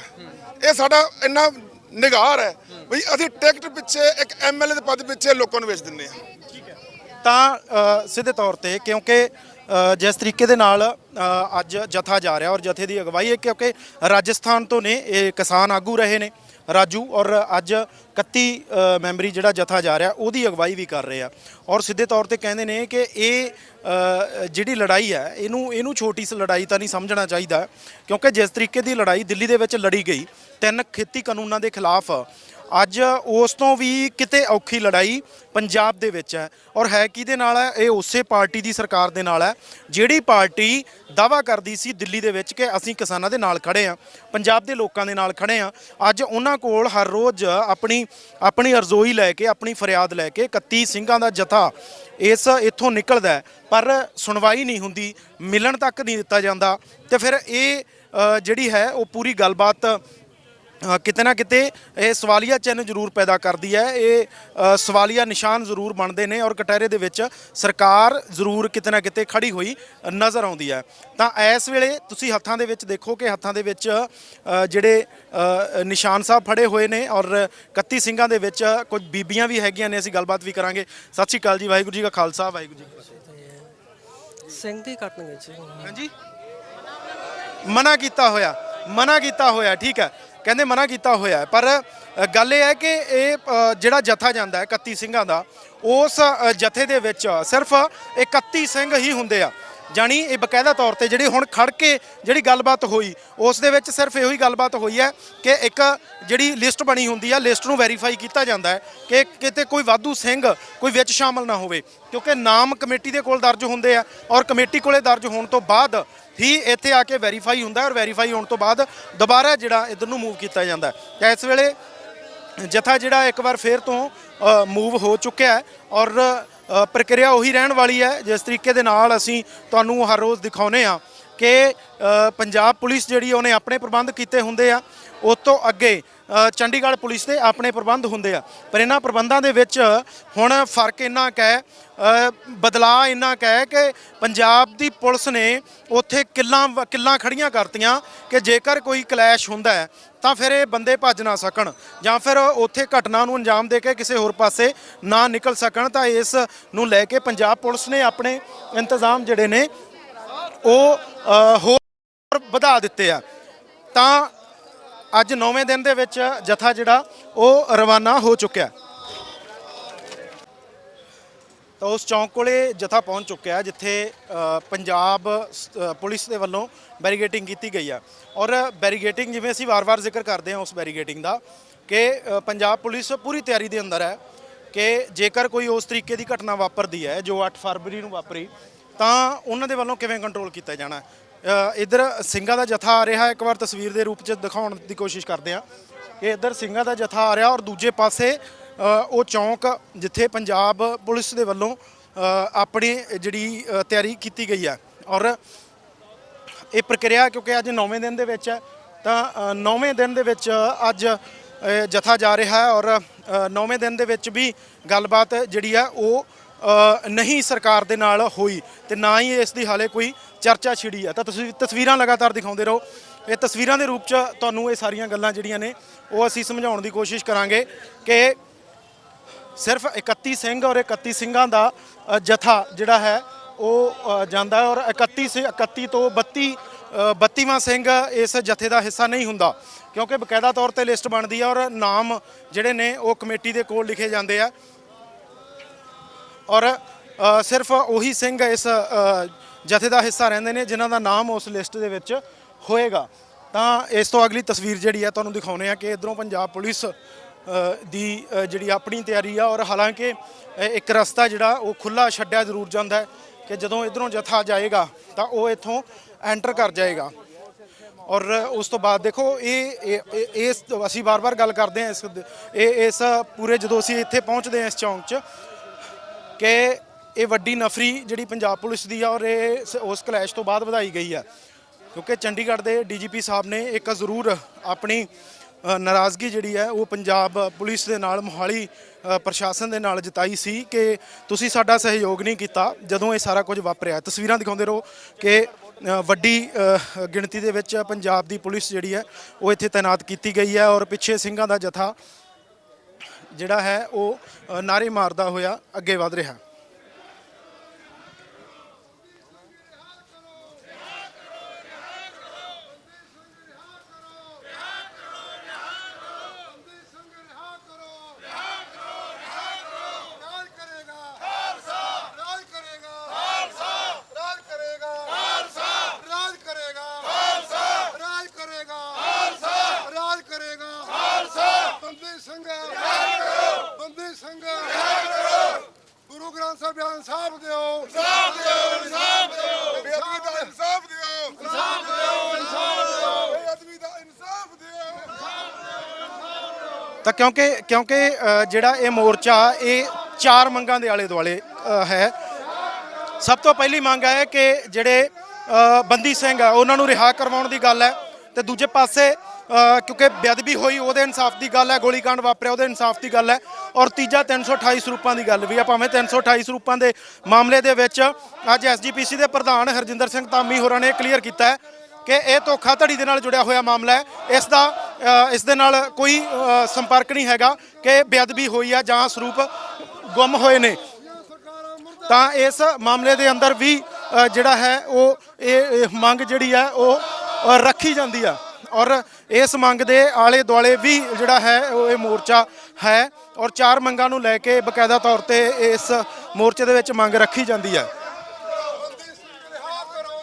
ਇਹ ਸਾਡਾ ਇੰਨਾ ਨਿਗਾਰ ਹੈ ਵੀ ਅਸੀਂ ਟਿਕਟ ਪਿੱਛੇ ਇੱਕ ਐਮਐਲਏ ਦੇ ਪਦ ਪਿੱਛੇ ਲੋਕਾਂ ਨੂੰ ਵੇਚ ਦਿੰਦੇ ਆ ਤਾਂ ਅ, ਸਿੱਧੇ ਤੌਰ ਤੇ ਕਿਉਂਕਿ ਜਿਸ ਤਰੀਕੇ ਦੇ ਨਾਲ ਅੱਜ ਜਥਾ ਜਾ ਰਿਹਾ ਔਰ ਜਥੇ ਦੀ ਅਗਵਾਈ ਹੈ ਕਿਉਂਕਿ ਰਾਜਸਥਾਨ ਤੋਂ ਨੇ, ਇਹ ਕਿਸਾਨ ਆਗੂ ਰਹੇ ਨੇ, ਰਾਜੂ ਔਰ ਅੱਜ 31 ਮੈਂਬਰੀ ਜਿਹੜਾ ਜਥਾ ਜਾ ਰਿਹਾ, ਉਹਦੀ ਅਗਵਾਈ ਵੀ ਕਰ ਰਹੇ ਆ। ਔਰ ਸਿੱਧੇ ਤੌਰ ਤੇ ਕਹਿੰਦੇ ਨੇ ਕਿ ਇਹ ਜਿਹੜੀ ਲੜਾਈ ਹੈ, ਇਹਨੂੰ ਇਹਨੂੰ ਛੋਟੀ ਸੀ ਲੜਾਈ ਤਾਂ ਨਹੀਂ ਸਮਝਣਾ ਚਾਹੀਦਾ, ਕਿਉਂਕਿ ਜਿਸ ਤਰੀਕੇ ਦੀ ਲੜਾਈ ਦਿੱਲੀ ਦੇ ਵਿੱਚ ਲੜੀ ਗਈ, ਤਿੰਨ ਖੇਤੀ ਕਾਨੂੰਨਾਂ ਦੇ ਖਿਲਾਫ ਅੱਜ ਉਸ ਤੋਂ ਵੀ ਕਿਤੇ ਔਖੀ ਲੜਾਈ ਪੰਜਾਬ ਦੇ ਵਿੱਚ ਹੈ ਔਰ ਹੈ ਕਿਹਦੇ ਨਾਲ ਹੈ? ਇਹ ਉਸੇ ਪਾਰਟੀ ਦੀ ਸਰਕਾਰ ਦੇ ਨਾਲ ਹੈ, ਜਿਹੜੀ ਪਾਰਟੀ ਦਾਵਾ ਕਰਦੀ ਸੀ ਦਿੱਲੀ ਦੇ ਵਿੱਚ ਕਿ ਅਸੀਂ ਕਿਸਾਨਾਂ ਦੇ ਨਾਲ ਖੜੇ ਆ ਪੰਜਾਬ ਦੇ ਲੋਕਾਂ ਦੇ ਨਾਲ ਖੜੇ ਆ ਅੱਜ ਉਹਨਾਂ ਕੋਲ ਹਰ ਰੋਜ਼ ਆਪਣੀ ਆਪਣੀ ਅਰਜ਼ੋਈ ਲੈ ਕੇ, ਆਪਣੀ ਫਰਿਆਦ ਲੈ ਕੇ 31 ਸਿੰਘਾਂ ਦਾ ਜਥਾ ਇਸ ਇੱਥੋਂ ਨਿਕਲਦਾ ਪਰ ਸੁਣਵਾਈ ਨਹੀਂ ਹੁੰਦੀ, ਮਿਲਣ ਤੱਕ ਨਹੀਂ ਦਿੱਤਾ ਜਾਂਦਾ ਤੇ ਫਿਰ ਇਹ ਜਿਹੜੀ ਹੈ ਉਹ ਪੂਰੀ ਗੱਲਬਾਤ ਕਿਤੇ ਨਾ ਕਿਤੇ ਇਹ ਸਵਾਲੀਆ ਚਿੰਨ੍ਹ ਜ਼ਰੂਰ ਪੈਦਾ ਕਰਦੀ ਹੈ। ਇਹ ਸਵਾਲੀਆ ਨਿਸ਼ਾਨ ਜ਼ਰੂਰ ਬਣਦੇ ਨੇ ਔਰ ਕਟਹਿਰੇ ਦੇ ਵਿੱਚ ਸਰਕਾਰ ਜ਼ਰੂਰ ਕਿਤੇ ਨਾ ਕਿਤੇ ਖੜੀ ਹੋਈ ਨਜ਼ਰ ਆਉਂਦੀ ਹੈ। ਤਾਂ ਇਸ ਵੇਲੇ ਤੁਸੀਂ ਹੱਥਾਂ ਦੇ ਵਿੱਚ ਦੇਖੋ ਕਿ ਹੱਥਾਂ ਦੇ ਵਿੱਚ ਜਿਹੜੇ ਨਿਸ਼ਾਨ ਸਾਹਿਬ ਫੜੇ ਹੋਏ ਨੇ ਔਰ 31 ਸਿੰਘਾਂ ਦੇ ਵਿੱਚ ਕੁਝ ਬੀਬੀਆਂ ਵੀ ਹੈਗੀਆਂ ਨੇ। ਅਸੀਂ ਗੱਲਬਾਤ ਵੀ ਕਰਾਂਗੇ। ਸਤਿ ਸ਼੍ਰੀ ਅਕਾਲ ਜੀ ਵਾਹਿਗੁਰੂ ਜੀ ਕਾ ਖਾਲਸਾ ਵਾਹਿਗੁਰੂ ਜੀ ਕੀ ਫਤਿਹ। ਸਿੰਘ ਹੀ ਕੱਟਣਗੇ ਜੀ। ਹਾਂਜੀ। ਮਨਾ ਕੀਤਾ ਹੋਇਆ ਮਨਾ ਕੀਤਾ ਹੋਇਆ ਠੀਕ ਹੈ। ਕਹਿੰਦੇ ਮਨਾ ਕੀਤਾ ਹੋਇਆ ਪਰ ਗੱਲ ਇਹ ਹੈ ਕਿ ਇਹ ਜਿਹੜਾ ਜਥਾ ਜਾਂਦਾ ਹੈ 31 ਸਿੰਘਾਂ ਦਾ, ਉਸ ਜਥੇ ਦੇ ਵਿੱਚ ਸਿਰਫ 31 ਸਿੰਘ ਹੀ ਹੁੰਦੇ ਆ। ਜਾਣੀ ਇਹ ਬਕਾਇਦਾ ਤੌਰ ਤੇ ਜਿਹੜੀ ਹੁਣ ਖੜ ਕੇ ਜਿਹੜੀ ਗੱਲਬਾਤ ਹੋਈ, ਉਸ ਦੇ ਵਿੱਚ ਸਿਰਫ ਇਹੋ ਹੀ ਗੱਲਬਾਤ ਹੋਈ ਹੈ ਕਿ ਇੱਕ ਜਿਹੜੀ ਲਿਸਟ ਬਣੀ ਹੁੰਦੀ ਆ, ਲਿਸਟ ਨੂੰ ਵੈਰੀਫਾਈ ਕੀਤਾ ਜਾਂਦਾ ਹੈ ਕਿ ਕਿਤੇ ਕੋਈ ਵਾਧੂ ਸਿੰਘ ਕੋਈ ਵਿੱਚ ਸ਼ਾਮਲ ਨਾ ਹੋਵੇ, ਕਿਉਂਕਿ ਨਾਮ ਕਮੇਟੀ ਦੇ ਕੋਲ ਦਰਜ ਹੁੰਦੇ ਆ ਔਰ ਕਮੇਟੀ ਕੋਲੇ ਦਰਜ ਹੋਣ ਤੋਂ ਬਾਅਦ ਹੀ ਇੱਥੇ ਆ ਕੇ ਵੈਰੀਫਾਈ ਹੁੰਦਾ ਔਰ ਵੈਰੀਫਾਈ ਹੋਣ ਤੋਂ ਬਾਅਦ ਦੁਬਾਰਾ ਜਿਹੜਾ ਇਧਰ ਨੂੰ ਮੂਵ ਕੀਤਾ ਜਾਂਦਾ ਹੈ। ਤਾਂ ਇਸ ਵੇਲੇ ਜਥਾ ਜਿਹੜਾ ਇੱਕ ਵਾਰ ਫੇਰ ਤੋਂ ਮੂਵ ਹੋ ਚੁੱਕਿਆ ਔਰ ਪ੍ਰਕਿਰਿਆ ਉਹੀ ਰਹਿਣ ਵਾਲੀ ਹੈ, ਜਿਸ ਤਰੀਕੇ ਦੇ ਨਾਲ ਅਸੀਂ ਤੁਹਾਨੂੰ ਹਰ ਰੋਜ਼ ਦਿਖਾਉਨੇ ਆ ਕਿ ਪੰਜਾਬ ਪੁਲਿਸ ਜਿਹੜੀ ਉਹਨੇ ਆਪਣੇ ਪ੍ਰਬੰਧ ਕੀਤੇ ਹੁੰਦੇ ਆ। ਉਸ ਤੋਂ ਅੱਗੇ ਚੰਡੀਗੜ੍ਹ ਪੁਲਿਸ ਦੇ ਆਪਣੇ ਪ੍ਰਬੰਧ ਹੁੰਦੇ ਆ। ਪਰ ਇਹਨਾਂ ਪ੍ਰਬੰਧਾਂ ਦੇ ਵਿੱਚ ਹੁਣ ਫ਼ਰਕ ਇੰਨਾ ਕੁ ਹੈ ਬਦਲਾਅ ਇੰਨਾ ਕੁ ਹੈ ਕਿ ਪੰਜਾਬ ਦੀ ਪੁਲਿਸ ਨੇ ਉੱਥੇ ਕਿੱਲਾਂ ਵ- ਕਿੱਲਾਂ ਖੜੀਆਂ ਕਰਤੀਆਂ ਕਿ ਜੇਕਰ ਕੋਈ ਕਲੈਸ਼ ਹੁੰਦਾ ਹੈ, ਤਾਂ ਫਿਰ ਇਹ ਬੰਦੇ ਭੱਜ ਨਾ ਸਕਣ ਜਾਂ ਫਿਰ ਉੱਥੇ ਘਟਨਾ ਨੂੰ ਅੰਜਾਮ ਦੇ ਕੇ ਕਿਸੇ ਹੋਰ ਪਾਸੇ ਨਾ ਨਿਕਲ ਸਕਣ। ਤਾਂ ਇਸ ਨੂੰ ਲੈ ਕੇ ਪੰਜਾਬ ਪੁਲਿਸ ਨੇ ਆਪਣੇ ਇੰਤਜ਼ਾਮ ਜਿਹੜੇ ਨੇ ਉਹ ਅ, ਹੋਰ ਵਧਾ ਦਿੱਤੇ ਆ। ਤਾਂ ਅੱਜ 9ਵੇਂ ਦਿਨ ਦੇ ਵਿੱਚ ਜਥਾ ਜਿਹੜਾ ਉਹ ਰਵਾਨਾ ਹੋ ਚੁੱਕਿਆ। ਤਾਂ ਉਸ ਚੌਂਕ ਕੋਲੇ ਜਥਾ ਪਹੁੰਚ ਚੁੱਕਿਆ ਹੈ ਜਿੱਥੇ ਪੰਜਾਬ ਪੁਲਿਸ ਦੇ ਵੱਲੋਂ ਬੈਰੀਗੇਟਿੰਗ ਕੀਤੀ ਗਈ ਆ। ਔਰ ਬੈਰੀਗੇਟਿੰਗ ਜਿਵੇਂ ਅਸੀਂ ਵਾਰ-ਵਾਰ ਜ਼ਿਕਰ ਕਰਦੇ ਹਾਂ ਉਸ ਬੈਰੀਗੇਟਿੰਗ ਦਾ ਕਿ ਪੰਜਾਬ ਪੁਲਿਸ ਪੂਰੀ ਤਿਆਰੀ ਦੇ ਅੰਦਰ ਹੈ ਕਿ ਜੇਕਰ ਕੋਈ ਉਸ ਤਰੀਕੇ ਦੀ ਘਟਨਾ ਵਾਪਰਦੀ ਹੈ ਜੋ 8 ਫਰਵਰੀ ਨੂੰ ਵਾਪਰੀ ਤਾਂ ਉਹਨਾਂ ਦੇ ਵੱਲੋਂ ਕਿਵੇਂ ਕੰਟਰੋਲ ਕੀਤਾ ਜਾਣਾ? ਅ, ਇੱਧਰ ਸਿੰਘਾਂ ਦਾ ਜਥਾ ਆ ਰਿਹਾ ਇੱਕ ਵਾਰ ਤਸਵੀਰ ਦੇ ਰੂਪ 'ਚ ਦਿਖਾਉਣ ਦੀ ਕੋਸ਼ਿਸ਼ ਕਰਦੇ ਹਾਂ। ਕਿ ਇੱਧਰ ਸਿੰਘਾਂ ਦਾ ਜਥਾ ਆ ਰਿਹਾ ਔਰ ਦੂਜੇ ਪਾਸੇ ਉਹ ਚੌਂਕ ਜਿੱਥੇ ਪੰਜਾਬ ਪੁਲਿਸ ਦੇ ਵੱਲੋਂ ਆਪਣੀ ਜਿਹੜੀ ਤਿਆਰੀ ਕੀਤੀ ਗਈ ਹੈ। ਔਰ ਇਹ ਪ੍ਰਕਿਰਿਆ ਕਿਉਂਕਿ ਅੱਜ 9ਵੇਂ ਦਿਨ ਦੇ ਵਿੱਚ ਹੈ ਤਾਂ 9ਵੇਂ ਦਿਨ ਦੇ ਵਿੱਚ ਅੱਜ ਜਥਾ ਜਾ ਰਿਹਾ ਹੈ ਔਰ 9ਵੇਂ ਦਿਨ ਦੇ ਵਿੱਚ ਵੀ ਗੱਲਬਾਤ ਜਿਹੜੀ ਆ ਉਹ ਨਹੀਂ ਸਰਕਾਰ ਦੇ ਨਾਲ ਹੋਈ ਤੇ ਨਾ ਹੀ ਇਸ ਦੀ ਹਾਲੇ ਕੋਈ ਚਰਚਾ ਛਿੜੀ ਆ ਤਾਂ ਤੁਸੀਂ ਤਸਵੀਰਾਂ ਲਗਾਤਾਰ ਦਿਖਾਉਂਦੇ ਰਹੋ। ਇਹ ਤਸਵੀਰਾਂ ਦੇ ਰੂਪ 'ਚ ਤੁਹਾਨੂੰ ਇਹ ਸਾਰੀਆਂ ਗੱਲਾਂ ਜਿਹੜੀਆਂ ਨੇ ਉਹ ਅਸੀਂ ਸਮਝਾਉਣ ਦੀ ਕੋਸ਼ਿਸ਼ ਕਰਾਂਗੇ ਕਿ ਸਿਰਫ 31 ਸਿੰਘ ਔਰ 31 ਸਿੰਘਾਂ ਦਾ ਜਥਾ ਜਿਹੜਾ ਹੈ ਉਹ ਜਾਂਦਾ ਔਰ 31 ਸੇ 31 ਤੋਂ 32 ਅ, 32ਵਾਂ ਸਿੰਘ ਇਸ ਜਥੇ ਦਾ ਹਿੱਸਾ ਨਹੀਂ ਹੁੰਦਾ। ਕਿਉਂਕਿ ਬਕਾਇਦਾ ਤੌਰ ਤੇ ਲਿਸਟ ਬਣਦੀ ਹੈ ਔਰ ਨਾਮ ਜਿਹੜੇ ਨੇ ਉਹ ਕਮੇਟੀ ਦੇ ਕੋਲ ਲਿਖੇ ਜਾਂਦੇ ਆ। ਔਰ ਸਿਰਫ ਉਹੀ ਸਿੰਘ ਇਸ ਜਥੇ ਦਾ ਹਿੱਸਾ ਰਹਿੰਦੇ ਨੇ, ਜਿਨ੍ਹਾਂ ਦਾ ਨਾਮ ਉਸ ਲਿਸਟ ਦੇ ਵਿੱਚ ਹੋਏਗਾ। ਤਾਂ ਇਸ ਤੋਂ ਅਗਲੀ ਤਸਵੀਰ ਜਿਹੜੀ ਆ ਤੁਹਾਨੂੰ ਦਿਖਾਉਨੇ ਆ ਕਿ ਇਧਰੋਂ ਪੰਜਾਬ ਪੁਲਿਸ ਦੀ ਜਿਹੜੀ ਆਪਣੀ ਤਿਆਰੀ ਆ, ਔਰ ਹਾਲਾਂਕਿ ਇੱਕ ਰਸਤਾ ਜਿਹੜਾ ਉਹ ਖੁੱਲਾ ਛੱਡਿਆ ਜ਼ਰੂਰ ਜਾਂਦਾ ਹੈ ਕਿ ਜਦੋਂ ਇਧਰੋਂ ਜਥਾ ਜਾਏਗਾ, ਤਾਂ ਉਹ ਇੱਥੋਂ ਐਂਟਰ ਕਰ ਜਾਏਗਾ। ਔਰ ਉਸ ਤੋਂ ਬਾਅਦ ਦੇਖੋ, ਇਹ, ਇਹ- ਇਸ ਅਸੀਂ ਵਾਰ-ਵਾਰ ਗੱਲ ਕਰਦੇ ਹਾਂ ਇਸ, ਇਹ, ਇਸ ਪੂਰੇ ਜਦੋਂ ਅਸੀਂ ਇੱਥੇ ਪਹੁੰਚਦੇ ਹਾਂ ਇਸ ਚੌਂਕ 'ਚ ਕਿ ਇਹ ਵੱਡੀ ਨਫਰੀ ਜਿਹੜੀ ਪੰਜਾਬ ਪੁਲਿਸ ਦੀ ਆ ਔਰ ਇਹ ਸ- ਉਸ ਕਲੈਸ਼ ਤੋਂ ਬਾਅਦ ਵਧਾਈ ਗਈ ਆ। ਕਿਉਂਕਿ ਚੰਡੀਗੜ੍ਹ ਦੇ ਡੀਜੀਪੀ ਸਾਹਿਬ ਨੇ ਇੱਕ ਜ਼ਰੂਰ ਆਪਣੀ ਨਾਰਾਜ਼ਗੀ ਜਿਹੜੀ ਹੈ ਉਹ ਪੰਜਾਬ ਪੁਲਿਸ ਦੇ ਨਾਲ, ਮੋਹਾਲੀ ਪ੍ਰਸ਼ਾਸਨ ਦੇ ਨਾਲ ਜਤਾਈ ਸੀ ਕਿ ਤੁਸੀਂ ਸਾਡਾ ਸਹਿਯੋਗ ਨਹੀਂ ਕੀਤਾ, ਜਦੋਂ ਇਹ ਸਾਰਾ ਕੁਝ ਵਾਪਰਿਆ। ਤਸਵੀਰਾਂ ਦਿਖਾਉਂਦੇ ਰਹੋ ਕਿ ਵੱਡੀ ਗਿਣਤੀ ਦੇ ਵਿੱਚ ਪੰਜਾਬ ਦੀ ਪੁਲਿਸ ਜਿਹੜੀ ਹੈ ਉਹ ਇੱਥੇ ਤਾਇਨਾਤ ਕੀਤੀ ਗਈ ਹੈ ਔਰ ਪਿੱਛੇ ਸਿੰਘਾਂ ਦਾ ਜਥਾ ਜਿਹੜਾ ਹੈ ਉਹ ਅ, ਨਾਰੇ ਮਾਰਦਾ ਹੋਇਆ ਅੱਗੇ ਵਧ ਰਿਹਾ ਰਾਜ ਕਰੇਗਾ ਖਾਲਸਾ ਰਾਜ ਕਰੇਗਾ ਖਾਲਸਾ ਰਾਜ ਕਰੇਗਾ ਖਾਲਸਾ ਰਾਜ ਕਰੇਗਾ ਖਾਲਸਾ ਰਾਜ ਕਰੇਗਾ ਖਾਲਸਾ ਰਾਜ ਕਰੇਗਾ ਖਾਲਸਾ ਬੰਦੀ ਸਿੰਘ ਬੰਦੀ ਸਿੰਘ ਗੁਰੂ ਗ੍ਰੰਥ ਸਾਹਿਬ ਦਾ ਇਨਸਾਫ ਦਿਓ ਇਨਸਾਫ ਦਿਓ ਇਨਸਾਫ ਦਿਓ ਬੇਅਦਬੀ ਦਾ ਇਨਸਾਫ ਦਿਓ ਇਨਸਾਫ ਦਿਓ ਇਨਸਾਫ ਦਿਓ ਬੇਅਦਬੀ ਦਾ ਇਨਸਾਫ ਦਿਓ ਤਾਂ ਕਿਉਂਕਿ ਜਿਹੜਾ ਇਹ ਮੋਰਚਾ, ਇਹ ਚਾਰ ਮੰਗਾਂ ਦੇ ਆਲੇ ਦੁਆਲੇ ਹੈ। ਸਭ ਤੋਂ ਪਹਿਲੀ ਮੰਗ ਹੈ ਕਿ ਜਿਹੜੇ ਬੰਦੀ ਸਿੰਘ ਆ, ਉਹਨਾਂ ਨੂੰ ਰਿਹਾ ਕਰਵਾਉਣ ਦੀ ਗੱਲ ਹੈ। ਤੇ ਦੂਜੇ ਪਾਸੇ ਕਿਉਂਕਿ ਬੇਅਦਬੀ ਹੋਈ, ਉਹਦੇ ਇਨਸਾਫ ਦੀ ਗੱਲ ਹੈ ਗੋਲੀकांड ਵਾਪਰਿਆ, ਉਹਦੇ ਇਨਸਾਫ ਦੀ ਗੱਲ ਹੈ। ਔਰ ਤੀਜਾ 328 ਸਰੂਪਾਂ ਦੀ ਗੱਲ ਵੀ ਆ, ਭਾਵੇਂ 328 ਸਰੂਪਾਂ ਦੇ ਮਾਮਲੇ ਦੇ ਵਿੱਚ ਅੱਜ ਐਸਜੀਪੀਸੀ ਦੇ ਪ੍ਰਧਾਨ ਹਰਜਿੰਦਰ ਸਿੰਘ ਧਾਮੀ ਹੋਰਾਂ ਨੇ ਕਲੀਅਰ ਕੀਤਾ ਹੈ ਕਿ ਇਹ ਧੋਖਾਧੜੀ ਦੇ ਨਾਲ ਜੁੜਿਆ ਹੋਇਆ ਮਾਮਲਾ ਹੈ। ਇਸ ਦਾ ਇਸ ਦੇ ਨਾਲ ਕੋਈ ਸੰਪਰਕ ਨਹੀਂ ਹੈਗਾ ਕਿ ਬੇਅਦਬੀ ਹੋਈ ਹੈ ਜਾਂ ਸਰੂਪ ਗੁੰਮ ਹੋਏ ਨੇ। ਤਾਂ ਇਸ ਮਾਮਲੇ ਦੇ ਅੰਦਰ ਵੀ ਜਿਹੜਾ ਹੈ ਉਹ, ਇਹ ਮੰਗ ਜਿਹੜੀ ਹੈ ਉਹ ਰੱਖੀ ਜਾਂਦੀ ਆ। ਔਰ ਇਸ ਮੰਗ ਦੇ ਆਲੇ ਦੁਆਲੇ ਵੀ ਜਿਹੜਾ ਹੈ ਉਹ ਇਹ ਮੋਰਚਾ ਹੈ। ਔਰ ਚਾਰ ਮੰਗਾਂ ਨੂੰ ਲੈ ਕੇ ਬਕਾਇਦਾ ਤੌਰ ਤੇ ਇਸ ਮੋਰਚੇ ਦੇ ਵਿੱਚ ਮੰਗ ਰੱਖੀ ਜਾਂਦੀ ਹੈ ਬੰਦੀ ਸਿੰਘ ਰਿਹਾ ਕਰੋ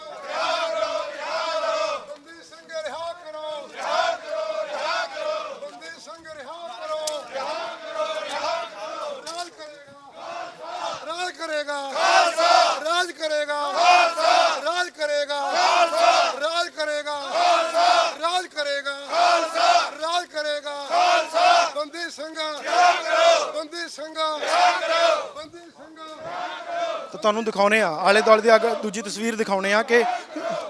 ਬੰਦੀ ਸਿੰਘ ਰਿਹਾ ਕਰੋ ਬੰਦੀ ਸਿੰਘ ਰਿਹਾ ਕਰੋ ਰਾਜ ਕਰੇਗਾ ਰਾਜ ਕਰੇਗਾ ਰਾਜ ਕਰੇਗਾ ਰਾਜ ਕਰੇਗਾ ਰਾਜ ਕਰੇਗਾ ਰਾਜ ਕਰੇਗਾ ਰਾਜ ਕਰੇਗਾ ਬੰਦੀ ਸਿੰਘ ਬੰਦੀ ਸਿੰਘ ਬੰਦੀ ਸਿੰਘ ਤਾਂ ਤੁਹਾਨੂੰ ਦਿਖਾਉਨੇ ਆ। ਆਲੇ ਦੁਆਲੇ ਦੀ ਅੱਗੇ ਦੂਜੀ ਤਸਵੀਰ ਦਿਖਾਉਨੇ ਆ ਕਿ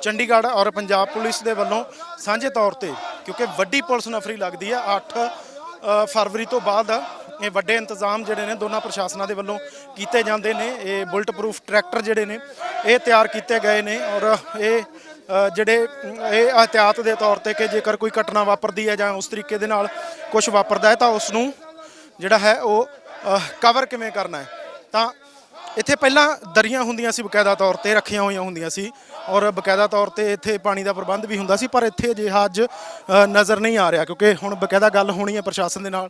ਚੰਡੀਗੜ੍ਹ ਔਰ ਪੰਜਾਬ ਪੁਲਿਸ ਦੇ ਵੱਲੋਂ ਸਾਂਝੇ ਤੌਰ ਤੇ ਕਿਉਂਕਿ ਵੱਡੀ ਪੁਲਿਸ ਨਫਰੀ ਲੱਗਦੀ ਆ 8 ਅ, ਫਰਵਰੀ ਤੋਂ ਬਾਅਦ ਇਹ ਵੱਡੇ ਇੰਤਜ਼ਾਮ ਜਿਹੜੇ ਨੇ ਦੋਨਾਂ ਪ੍ਰਸ਼ਾਸਨਾਂ ਦੇ ਵੱਲੋਂ ਕੀਤੇ ਜਾਂਦੇ ਨੇ। ਇਹ ਬੁਲਟ ਪ੍ਰੂਫ ਟਰੈਕਟਰ ਜਿਹੜੇ ਨੇ ਇਹ ਤਿਆਰ ਕੀਤੇ ਗਏ ਨੇ ਔਰ ਇਹ ਅ, ਜਿਹੜੇ ਅਮ, ਇਹ ਅਹਤਿਆਤ ਦੇ ਤੌਰ ਤੇ ਕਿ ਜੇਕਰ ਕੋਈ ਘਟਨਾ ਵਾਪਰਦੀ ਹੈ ਜਾਂ ਉਸ ਤਰੀਕੇ ਦੇ ਨਾਲ ਕੁਝ ਵਾਪਰਦਾ ਹੈ ਤਾਂ ਉਸ ਨੂੰ ਜਿਹੜਾ ਹੈ ਉਹ ਕਵਰ ਕਿਵੇਂ ਕਰਨਾ ਹੈ? ਤਾਂ ਇੱਥੇ ਪਹਿਲਾਂ ਦਰੀਆਂ ਹੁੰਦੀਆਂ ਸੀ ਬਕਾਇਦਾ ਤੌਰ ਤੇ, ਰੱਖੀਆਂ ਹੋਈਆਂ ਹੁੰਦੀਆਂ ਸੀ ਔਰ ਬਕਾਇਦਾ ਤੌਰ ਤੇ ਇੱਥੇ ਪਾਣੀ ਦਾ ਪ੍ਰਬੰਧ ਵੀ ਹੁੰਦਾ ਸੀ, ਪਰ ਇੱਥੇ ਅਜਿਹਾ ਅੱਜ ਨਜ਼ਰ ਨਹੀਂ ਆ ਰਿਹਾ ਕਿਉਂਕਿ ਹੁਣ ਬਕਾਇਦਾ ਗੱਲ ਹੋਣੀ ਹੈ ਪ੍ਰਸ਼ਾਸਨ ਦੇ ਨਾਲ।